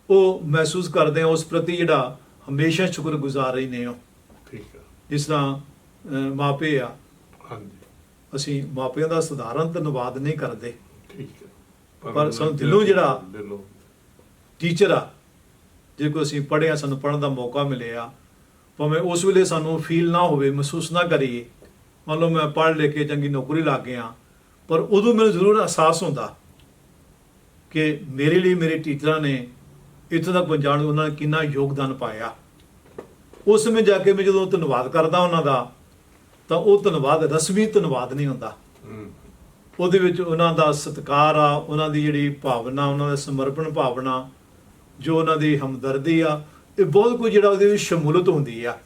ਉਹ ਮਹਿਸੂਸ ਕਰਦੇ ਹੋ ਉਸ ਪ੍ਰਤੀ ਜਿਹੜਾ ਹਮੇਸ਼ਾ ਸ਼ੁਕਰਗੁਜ਼ਾਰ ਰਹਿੰਦੇ ਹੋ ਠੀਕ ਹੈ ਜਿਸ ਤਰ੍ਹਾਂ ਮਾਪੇ ਆ ਹਾਂਜੀ ਅਸੀਂ ਮਾਪਿਆਂ ਦਾ ਸਧਾਰਨ ਧੰਨਵਾਦ ਨਹੀਂ ਕਰਦੇ ਠੀਕ ਹੈ ਪਰ ਸਾਨੂੰ ਦਿਲੋਂ ਜਿਹੜਾ- ਟੀਚਰ ਆ ਜੇ ਕੋਈ ਅਸੀਂ ਪੜ੍ਹਿਆ ਸਾਨੂੰ ਪੜ੍ਹਨ ਦਾ ਮੌਕਾ ਮਿਲਿਆ ਭਾਵੇਂ ਉਸ ਵੇਲੇ ਸਾਨੂੰ ਫੀਲ ਨਾ ਹੋਵੇ ਮਹਿਸੂਸ ਨਾ ਕਰੀਏ। ਮੰਨ ਲਓ ਮੈਂ ਪੜ੍ਹ ਲੈ ਕੇ ਚੰਗੀ ਨੌਕਰੀ ਲੱਗ ਗਿਆ ਪਰ ਉਦੋਂ ਮੈਨੂੰ ਜ਼ਰੂਰ ਅਹਿਸਾਸ ਹੁੰਦਾ ਕਿ ਮੇਰੇ ਲਈ ਮੇਰੇ ਟੀਚਰਾਂ ਨੇ ਇੱਥੋਂ ਤੱਕ ਪਹੁੰਚਾਉਣ ਉਹਨਾਂ ਨੇ ਕਿੰਨਾ ਯੋਗਦਾਨ ਪਾਇਆ। ਉਸ ਸਮੇਂ ਜਾ ਕੇ ਮੈਂ ਜਦੋਂ ਧੰਨਵਾਦ ਕਰਦਾ ਉਹਨਾਂ ਦਾ ਤਾਂ ਉਹ ਧੰਨਵਾਦ ਰਸਮੀ ਧੰਨਵਾਦ ਨਹੀਂ ਹੁੰਦਾ। ਉਹਦੇ ਵਿੱਚ ਉਹਨਾਂ ਦਾ ਸਤਿਕਾਰ ਆ ਉਹਨਾਂ ਦੀ ਜਿਹੜੀ ਭਾਵਨਾ ਉਹਨਾਂ ਦਾ ਸਮਰਪਣ ਭਾਵਨਾ ਜੋ ਉਹਨਾਂ ਦੀ ਹਮਦਰਦੀ ਆ ਇਹ ਬਹੁਤ ਕੁਝ ਜਿਹੜਾ ਉਹਦੇ ਵਿੱਚ ਸ਼ਮੂਲਤ ਹੁੰਦੀ ਆ।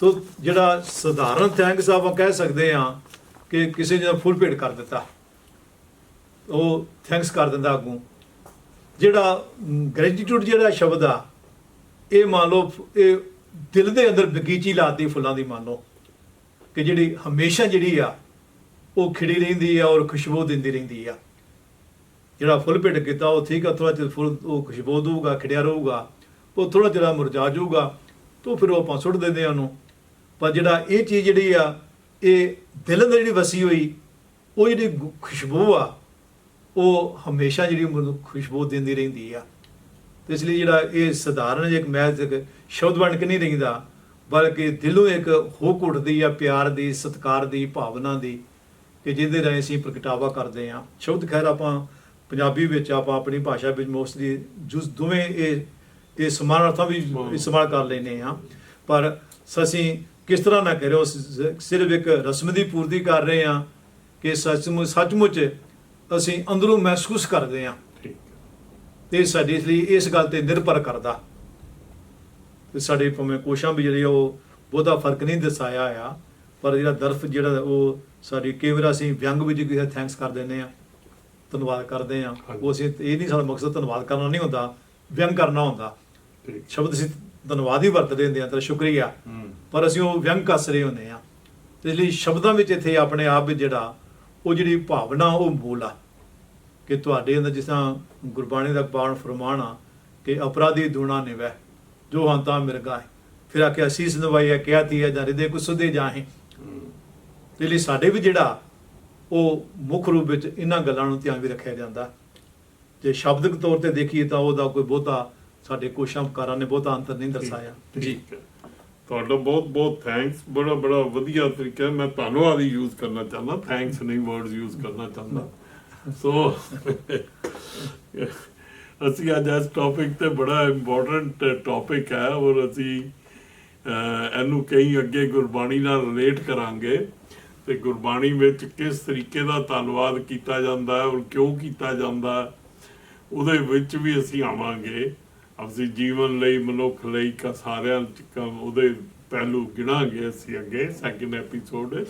ਤੋ ਜਿਹੜਾ ਸਧਾਰਨ ਥੈਂਕਸ ਆਪਾਂ ਕਹਿ ਸਕਦੇ ਆ ਕਿ ਕਿਸੇ ਨੇ ਫੁੱਲ ਭੇਟ ਕਰ ਦਿੱਤਾ। ਉਹ ਥੈਂਕਸ ਕਰ ਦਿੰਦਾ ਅੱਗੋਂ। ਜਿਹੜਾ ਗ੍ਰੈਟੀਟਿਊਡ ਜਿਹੜਾ ਸ਼ਬਦ ਆ, ਇਹ ਮੰਨ ਲਓ ਇਹ ਦਿਲ ਦੇ ਅੰਦਰ ਬਗੀਚੀ ਲਾਤੀ ਫੁੱਲਾਂ ਦੀ ਮੰਨ ਲਓ। ਕਿ ਜਿਹੜੀ ਹਮੇਸ਼ਾ ਜਿਹੜੀ ਆ, ਉਹ ਖਿੜੀ ਰਹਿੰਦੀ ਆ ਔਰ ਖੁਸ਼ਬੂ ਦਿੰਦੀ ਰਹਿੰਦੀ ਆ। ਜਿਹੜਾ ਫੁੱਲ ਭੇਟ ਕੀਤਾ ਉਹ ਠੀਕ ਆ ਥੋੜਾ ਚਿਰ ਫੁੱਲ ਉਹ ਖੁਸ਼ਬੂ ਦਊਗਾ, ਖਿੜਿਆ ਰਹੂਗਾ। ਉਹ ਥੋੜਾ ਜਿਹਾ ਮੁਰਝਾ ਜਾਊਗਾ, ਤੋਂ ਫਿਰ ਉਹ ਆਪਾਂ ਸੁੱਟ ਦਿੰਦੇ ਆ ਉਹਨੂੰ। ਪਰ ਜਿਹੜਾ ਇਹ ਚੀਜ਼ ਜਿਹੜੀ ਆ, ਇਹ ਦਿਲ ਅੰਦਰ ਜਿਹੜੀ ਵਸੀ ਹੋਈ, ਉਹ ਜਿਹੜੀ ਖੁਸ਼ਬੂ ਆ, ਉਹ ਹਮੇਸ਼ਾ ਜਿਹੜੀ ਮੈਨੂੰ, ਖੁਸ਼ਬੂ ਦਿੰਦੀ ਰਹਿੰਦੀ ਆ। ਤੇ ਇਸ ਲਈ ਜਿਹੜਾ ਇਹ ਸਧਾਰਨ ਜਿਹਾ ਇੱਕ ਮਹਿਜ਼ ਸ਼ਬਦ ਬਣ ਕੇ ਨਹੀਂ ਰਹਿੰਦਾ, ਬਲਕਿ ਦਿਲੋਂ ਇੱਕ ਹੋਕ ਉੱਠਦੀ ਆ, ਪਿਆਰ ਦੀ, ਸਤਿਕਾਰ ਦੀ, ਭਾਵਨਾ ਦੀ, ਕਿ ਜਿਹਦੇ ਰਾਹੀਂ ਅਸੀਂ ਪ੍ਰਗਟਾਵਾ ਕਰਦੇ ਆ ਸ਼ਬਦ ਖੈਰ ਆਪਾਂ ਪੰਜਾਬੀ ਵਿੱਚ ਆਪਾਂ ਆਪਣੀ ਭਾਸ਼ਾ ਵਿੱਚ ਮੋਸਟਲੀ ਜੁਸ ਦੋਵੇਂ ਇਹ ਇਹ ਸਮਾਨ ਅਰਥਾਂ ਵੀ ਇਸਤੇਮਾਲ ਕਰ ਲੈਨੇ ਆ। ਪਰ ਅਸੀਂ ਕਿਸ ਤਰ੍ਹਾਂ ਨਾ ਕਰਿਓ ਸਿਰਫ ਇੱਕ ਰਸਮ ਦੀ ਪੂਰਤੀ ਕਰ ਰਹੇ ਆ ਕਿ ਸੱਚਮੁੱਚ ਸੱਚਮੁੱਚ ਅਸੀਂ ਅੰਦਰੋਂ ਮਹਿਸੂਸ ਕਰਦੇ ਆ। ਤੇ ਸਾਡੀ ਲਈ ਇਸ ਗੱਲ ਤੇ ਨਿਰਭਰ ਕਰਦਾ। ਤੇ ਸਾਡੇ ਭਾਵੇਂ ਕੋਸ਼ਾਂ ਵੀ ਜਿਹੜੀ ਉਹ ਬਹੁਤਾ ਫ਼ਰਕ ਨਹੀਂ ਦਸਾਇਆ ਆ ਪਰ ਜਿਹੜਾ ਦਰਫ ਜਿਹੜਾ ਉਹ ਸਾਡੀ ਕਈ ਵਾਰ ਅਸੀਂ ਵਿਅੰਗ ਵਿੱਚ ਕਿਸੇ ਥੈਂਕਸ ਕਰ ਦਿੰਦੇ ਆ ਧੰਨਵਾਦ ਕਰਦੇ ਆ। ਉਹ ਅਸੀਂ ਇਹ ਨਹੀਂ ਸਾਡਾ ਮਕਸਦ ਧੰਨਵਾਦ ਕਰਨਾ ਨਹੀਂ ਹੁੰਦਾ ਵਿਅੰਗ ਕਰਨਾ ਹੁੰਦਾ। ਸ਼ਬਦ ਅਸੀਂ ਧੰਨਵਾਦ ਹੀ ਵਰਤਦੇ ਹੁੰਦੇ ਆ ਤਾਂ ਸ਼ੁਕਰੀਆ। ਹੂੰ। ਪਰ ਅਸੀਂ ਉਹ ਵਿਅੰਗ ਕੱਸ ਰਹੇ ਹੁੰਦੇ ਆ ਤੇ ਇਸ ਲਈ ਸ਼ਬਦਾਂ ਵਿੱਚ ਇੱਥੇ ਆਪਣੇ ਆਪ ਵਿੱਚ ਜਿਹੜਾ ਉਹ ਜਿਹੜੀ ਭਾਵਨਾ ਉਹ ਮੂਲ ਆ। ਕਿ ਤੁਹਾਡੇ ਅੰਦਰ ਜਿਸ ਤਰ੍ਹਾਂ ਗੁਰਬਾਣੀ ਦਾ ਪਾਵਨ ਫਰਮਾਨ ਆ ਕਿ ਅਪਰਾਧੀ ਦੂਣਾ ਨਿਵੈ ਜੋ ਹੰਤਾ ਮਿਰਗਾ ਹੈ। ਫਿਰ ਆਖਿਆ ਅਸੀਸ ਨਵਾਈਆ ਕਿਹਾ ਤੀ ਹੈ ਜਾਂ ਹਿਰਦੇ ਕੁ ਸੁਦੇ ਜਾਹੇ। ਹੂੰ। ਤੇ ਲਈ ਸਾਡੇ ਵੀ ਜਿਹੜਾ ਉਹ ਮੁੱਖ ਰੂਪ ਵਿੱਚ ਇਹਨਾਂ ਗੱਲਾਂ ਨੂੰ ਧਿਆਨ ਵੀ ਰੱਖਿਆ ਜਾਂਦਾ। ਜੇ ਸ਼ਬਦਿਕ ਤੌਰ ਤੇ ਦੇਖੀਏ ਤਾਂ ਉਹਦਾ ਕੋਈ ਬਹੁਤਾ ਸਾਡੇ ਕੋਸ਼ਾਂਕਾਰਾਂ ਨੇ ਬਹੁਤਾ ਅੰਤਰ ਨਹੀਂ ਦਰਸਾਇਆ। ਜੀ ਤੁਹਾਡਾ ਬਹੁਤ ਬਹੁਤ ਥੈਂਕਸ ਬੜਾ ਬੜਾ ਵਧੀਆ ਤਰੀਕਾ ਮੈਂ ਧੰਨਵਾਦ ਹੀ ਯੂਜ਼ ਕਰਨਾ ਚਾਹੁੰਦਾ। ਥੈਂਕਸ ਨਹੀਂ ਵਰਡਸ ਯੂਜ਼ ਕਰਨਾ ਚਾਹੁੰਦਾ। ਸੋ ਅਸੀਂ ਅੱਜ ਇਸ ਟੌਪਿਕ ਤੇ ਬੜਾ ਇੰਪੋਰਟੈਂਟ ਟੌਪਿਕ ਹੈ ਔਰ ਅਸੀਂ ਇਹਨੂੰ ਕਈ ਅੱਗੇ ਗੁਰਬਾਣੀ ਨਾਲ ਰਿਲੇਟ ਕਰਾਂਗੇ। ਤੇ ਗੁਰਬਾਣੀ ਵਿੱਚ ਕਿਸ ਤਰੀਕੇ ਦਾ ਧੰਨਵਾਦ ਕੀਤਾ ਜਾਂਦਾ ਹੈ ਔਰ ਕਿਉਂ ਕੀਤਾ ਜਾਂਦਾ ਹੈ, ਉਹਦੇ ਵਿੱਚ ਵੀ ਅਸੀਂ ਆਵਾਂਗੇ। ਆਪਸੀ ਜੀਵਨ ਲਈ ਮਨੁੱਖ ਲਈ ਕਾ ਸਾਰਿਆਂ ਚ ਕੰਮ ਉਹਦੇ ਪਹਿਲੂ ਗਿਣਾਂਗੇ ਅਸੀਂ ਅੱਗੇ ਸੈਕਿੰਡ ਐਪੀਸੋਡ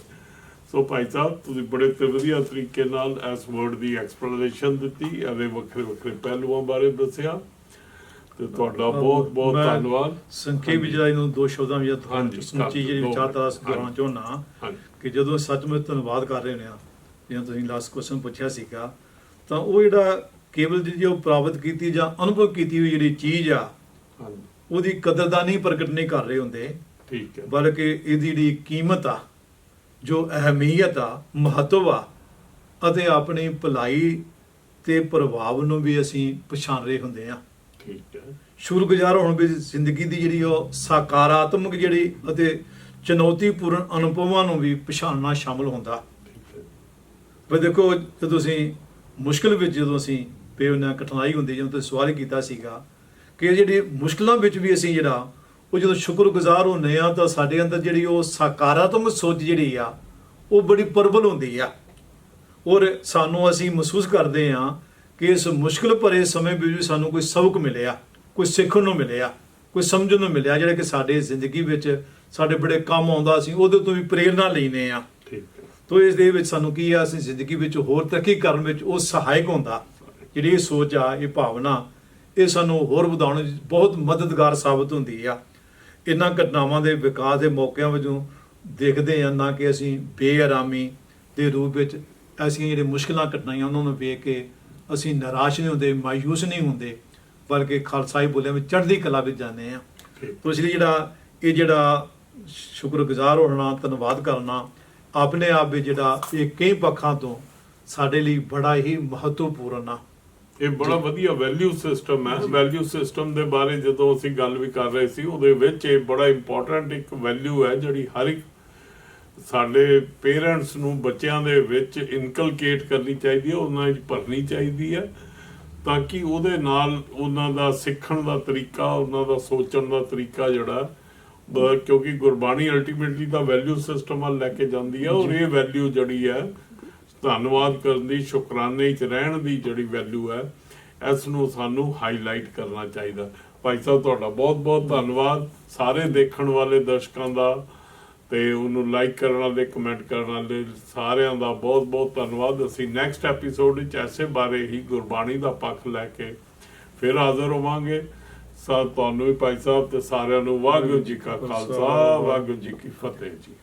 ਸੋ ਭਾਈ ਸਾਹਿਬ ਤੁਸੀਂ ਬੜੇ ਤੇ ਵਧੀਆ ਤਰੀਕੇ ਨਾਲ ਇਸ ਵਰਡ ਦੀ ਐਕਸਪਲੇਨੇਸ਼ਨ ਦਿੱਤੀ ਇਹਦੇ ਵੱਖਰੇ ਵੱਖਰੇ ਪਹਿਲੂਆਂ ਬਾਰੇ ਦੱਸਿਆ। ਤੇ ਤੁਹਾਡਾ ਬਹੁਤ ਬਹੁਤ ਧੰਨਵਾਦ। ਸੰਖੇਪ ਵਿੱਚ ਜਿਹੜਾ ਇਹਨੂੰ ਦੋ ਸ਼ਬਦਾਂ ਵਿੱਚ। ਹਾਂਜੀ, ਸਮੁੱਚੀ ਜਿਹੜੀ ਵਿਚਾਰਧਾਰਾ ਚਾਹੁੰਦਾ ਹਾਂਜੀ। ਕਿ ਜਦੋਂ ਸੱਚਮੁੱਚ ਧੰਨਵਾਦ ਕਰ ਰਹੇ ਨੇ ਆ ਜਿਵੇਂ ਤੁਸੀਂ ਲਾਸਟ ਕੁਐਸਚਨ ਪੁੱਛਿਆ ਸੀਗਾ ਤਾਂ ਉਹ ਜਿਹੜਾ ਕੇਵਲ ਜਿਹੜੀ ਉਹ ਪ੍ਰਾਪਤ ਕੀਤੀ ਜਾਂ ਅਨੁਭਵ ਕੀਤੀ ਹੋਈ ਜਿਹੜੀ ਚੀਜ਼ ਆ ਹਾਂਜੀ। ਉਹਦੀ ਕਦਰਦਾਨੀ ਪ੍ਰਗਟ ਨਹੀਂ ਕਰ ਰਹੇ ਹੁੰਦੇ। ਠੀਕ ਹੈ। ਬਲਕਿ ਇਹਦੀ ਜਿਹੜੀ ਕੀਮਤ ਆ ਜੋ ਅਹਿਮੀਅਤ ਆ ਮਹੱਤਵ ਆ ਅਤੇ ਆਪਣੀ ਭਲਾਈ ਤੇ ਪ੍ਰਭਾਵ ਨੂੰ ਵੀ ਅਸੀਂ ਪਛਾਣ ਰਹੇ ਹੁੰਦੇ ਆ। ਠੀਕ ਹੈ। ਸ਼ੁਕਰਗੁਜ਼ਾਰ ਹੋਣ ਵੀ ਜ਼ਿੰਦਗੀ ਦੀ ਜਿਹੜੀ ਉਹ ਸਕਾਰਾਤਮਕ ਜਿਹੜੀ ਅਤੇ ਚੁਣੌਤੀਪੂਰਨ ਅਨੁਭਵਾਂ ਨੂੰ ਵੀ ਪਛਾਣਨਾ ਸ਼ਾਮਲ ਹੁੰਦਾ। ਪਰ ਦੇਖੋ ਜਦੋਂ ਤੁਸੀਂ ਮੁਸ਼ਕਲ ਵਿੱਚ ਜਦੋਂ ਅਸੀਂ ਹੁੰਦੇ ਹਾਂ ਕਠਿਨਾਈ ਹੁੰਦੀ ਜਦੋਂ ਤੁਸੀਂ ਸਵਾਲ ਕੀਤਾ ਸੀਗਾ ਕਿ ਜਿਹੜੀ ਮੁਸ਼ਕਲਾਂ ਵਿੱਚ ਵੀ ਅਸੀਂ ਜਿਹੜਾ ਉਹ ਜਦੋਂ ਸ਼ੁਕਰਗੁਜ਼ਾਰ ਹੁੰਦੇ ਆ ਤਾਂ ਸਾਡੇ ਅੰਦਰ ਜਿਹੜੀ ਉਹ ਸਕਾਰਾਤਮਕ ਸੋਚ ਜਿਹੜੀ ਆ ਉਹ ਬੜੀ ਪ੍ਰਬਲ ਹੁੰਦੀ ਆ। ਔਰ ਸਾਨੂੰ ਅਸੀਂ ਮਹਿਸੂਸ ਕਰਦੇ ਆ ਕਿ ਇਸ ਮੁਸ਼ਕਲ ਭਰੇ ਸਮੇਂ ਵਿੱਚ ਵੀ ਸਾਨੂੰ ਕੋਈ ਸਬਕ ਮਿਲਿਆ ਕੋਈ ਸਿੱਖਣ ਨੂੰ ਮਿਲਿਆ ਕੋਈ ਸਮਝਣ ਨੂੰ ਮਿਲਿਆ ਜਿਹੜਾ ਕਿ ਸਾਡੇ ਜ਼ਿੰਦਗੀ ਵਿੱਚ ਸਾਡੇ ਬੜੇ ਕੰਮ ਆਉਂਦਾ ਸੀ ਉਹਦੇ ਤੋਂ ਵੀ ਪ੍ਰੇਰਣਾ ਲੈਨੇ ਆ ਠੀਕ ਤੋ ਇਸ ਦੇ ਵਿੱਚ ਸਾਨੂੰ ਕੀ ਆ ਅਸੀਂ ਜ਼ਿੰਦਗੀ ਵਿੱਚ ਹੋਰ ਤਰੱਕੀ ਕਰਨ ਵਿੱਚ ਉਹ ਸਹਾਇਕ ਹੁੰਦਾ। ਜਿਹੜੀ ਇਹ ਸੋਚ ਆ, ਇਹ ਭਾਵਨਾ, ਇਹ ਸਾਨੂੰ ਹੋਰ ਵਧਾਉਣ ਵਿੱਚ ਬਹੁਤ ਮਦਦਗਾਰ ਸਾਬਤ ਹੁੰਦੀ ਆ। ਇਹਨਾਂ ਘਟਨਾਵਾਂ ਦੇ ਵਿਕਾਸ ਦੇ ਮੌਕਿਆਂ ਵਜੋਂ ਦੇਖਦੇ ਆ ਨਾ ਕਿ ਅਸੀਂ ਬੇਆਰਾਮੀ ਦੇ ਰੂਪ ਵਿੱਚ ਐਸੀਆਂ ਜਿਹੜੇ ਮੁਸ਼ਕਲਾਂ ਘਟਨਾਈਆਂ ਉਹਨਾਂ ਨੂੰ ਵੇਖ ਕੇ ਅਸੀਂ ਨਿਰਾਸ਼ ਨਹੀਂ ਹੁੰਦੇ, ਮਾਯੂਸ ਨਹੀਂ ਹੁੰਦੇ, ਬਲਕਿ ਖਾਲਸਾਈ ਬੋਲਿਆਂ ਵਿੱਚ ਚੜ੍ਹਦੀ ਕਲਾ ਵਿੱਚ ਜਾਂਦੇ ਆ ਠੀਕ ਇਸ ਲਈ ਜਿਹੜਾ, ਇਹ ਜਿਹੜਾ ਸ਼ੁਕਰਗੁਜ਼ਾਰ ਹੋਣਾ, ਧੰਨਵਾਦ ਕਰਨਾ, ਆਪਣੇ ਆਪ ਵਿੱਚ ਜਿਹੜਾ ਇਹ ਕਈ ਪੱਖਾਂ ਤੋਂ ਸਾਡੇ ਲਈ ਬੜਾ ਹੀ ਮਹੱਤਵਪੂਰਨ ਆ। ਇਹ ਬੜਾ ਵਧੀਆ ਵੈਲਿਊ ਸਿਸਟਮ ਹੈ। ਵੈਲਿਊ ਸਿਸਟਮ ਦੇ ਬਾਰੇ ਜਦੋਂ ਅਸੀਂ ਗੱਲ ਵੀ ਕਰ ਰਹੇ ਸੀ ਉਹਦੇ ਵਿੱਚ ਇਹ ਬੜਾ ਇੰਪੋਰਟੈਂਟ ਇੱਕ ਵੈਲਿਊ ਹੈ ਜਿਹੜੀ ਹਰ ਇੱਕ ਸਾਡੇ ਪੇਰੈਂਟਸ ਨੂੰ ਬੱਚਿਆਂ ਦੇ ਵਿੱਚ ਇਨਕਲਕੇਟ ਕਰਨੀ ਚਾਹੀਦੀ ਹੈ ਉਹਨਾਂ ਵਿੱਚ ਭਰਨੀ ਚਾਹੀਦੀ ਹੈ ਤਾਂ ਕਿ ਉਹਦੇ ਨਾਲ ਉਹਨਾਂ ਦਾ ਸਿੱਖਣ ਦਾ ਤਰੀਕਾ ਉਹਨਾਂ ਦਾ ਸੋਚਣ ਦਾ ਤਰੀਕਾ ਜਿਹੜਾ ਕਿਉਂਕਿ ਗੁਰਬਾਣੀ ਅਲਟੀਮੇਟਲੀ ਤਾਂ ਵੈਲਿਊ ਸਿਸਟਮ ਵੱਲ ਲੈ ਕੇ ਜਾਂਦੀ ਹੈ ਔਰ ਇਹ ਵੈਲਿਊ ਜਿਹੜੀ ਹੈ ਧੰਨਵਾਦ ਕਰਨ ਦੀ ਸ਼ੁਕਰਾਨੇ 'ਚ ਰਹਿਣ ਦੀ ਜਿਹੜੀ ਵੈਲਿਊ ਹੈ ਇਸ ਨੂੰ ਸਾਨੂੰ ਹਾਈਲਾਈਟ ਕਰਨਾ ਚਾਹੀਦਾ। ਭਾਈ ਸਾਹਿਬ ਤੁਹਾਡਾ ਬਹੁਤ ਬਹੁਤ ਧੰਨਵਾਦ। ਸਾਰੇ ਦੇਖਣ ਵਾਲੇ ਦਰਸ਼ਕਾਂ ਦਾ ਤੇ ਉਹਨੂੰ ਲਾਈਕ ਕਰਨ ਵਾਲੇ ਕਮੈਂਟ ਕਰਨ ਵਾਲੇ ਸਾਰਿਆਂ ਦਾ ਬਹੁਤ ਬਹੁਤ ਧੰਨਵਾਦ। ਅਸੀਂ ਨੈਕਸਟ ਐਪੀਸੋਡ ਵਿੱਚ ਐਸੇ ਬਾਰੇ ਹੀ ਗੁਰਬਾਣੀ ਦਾ ਪੱਖ ਲੈ ਕੇ ਫਿਰ ਹਾਜ਼ਰ ਹੋਵਾਂਗੇ। ਸਾ ਤੁਹਾਨੂੰ ਵੀ ਭਾਈ ਸਾਹਿਬ ਤੇ ਸਾਰਿਆਂ ਨੂੰ ਵਾਹਿਗੁਰੂ ਜੀ ਕਾ ਖਾਲਸਾ ਵਾਹਿਗੁਰੂ ਜੀ ਕੀ ਫਤਿਹ ਜੀ।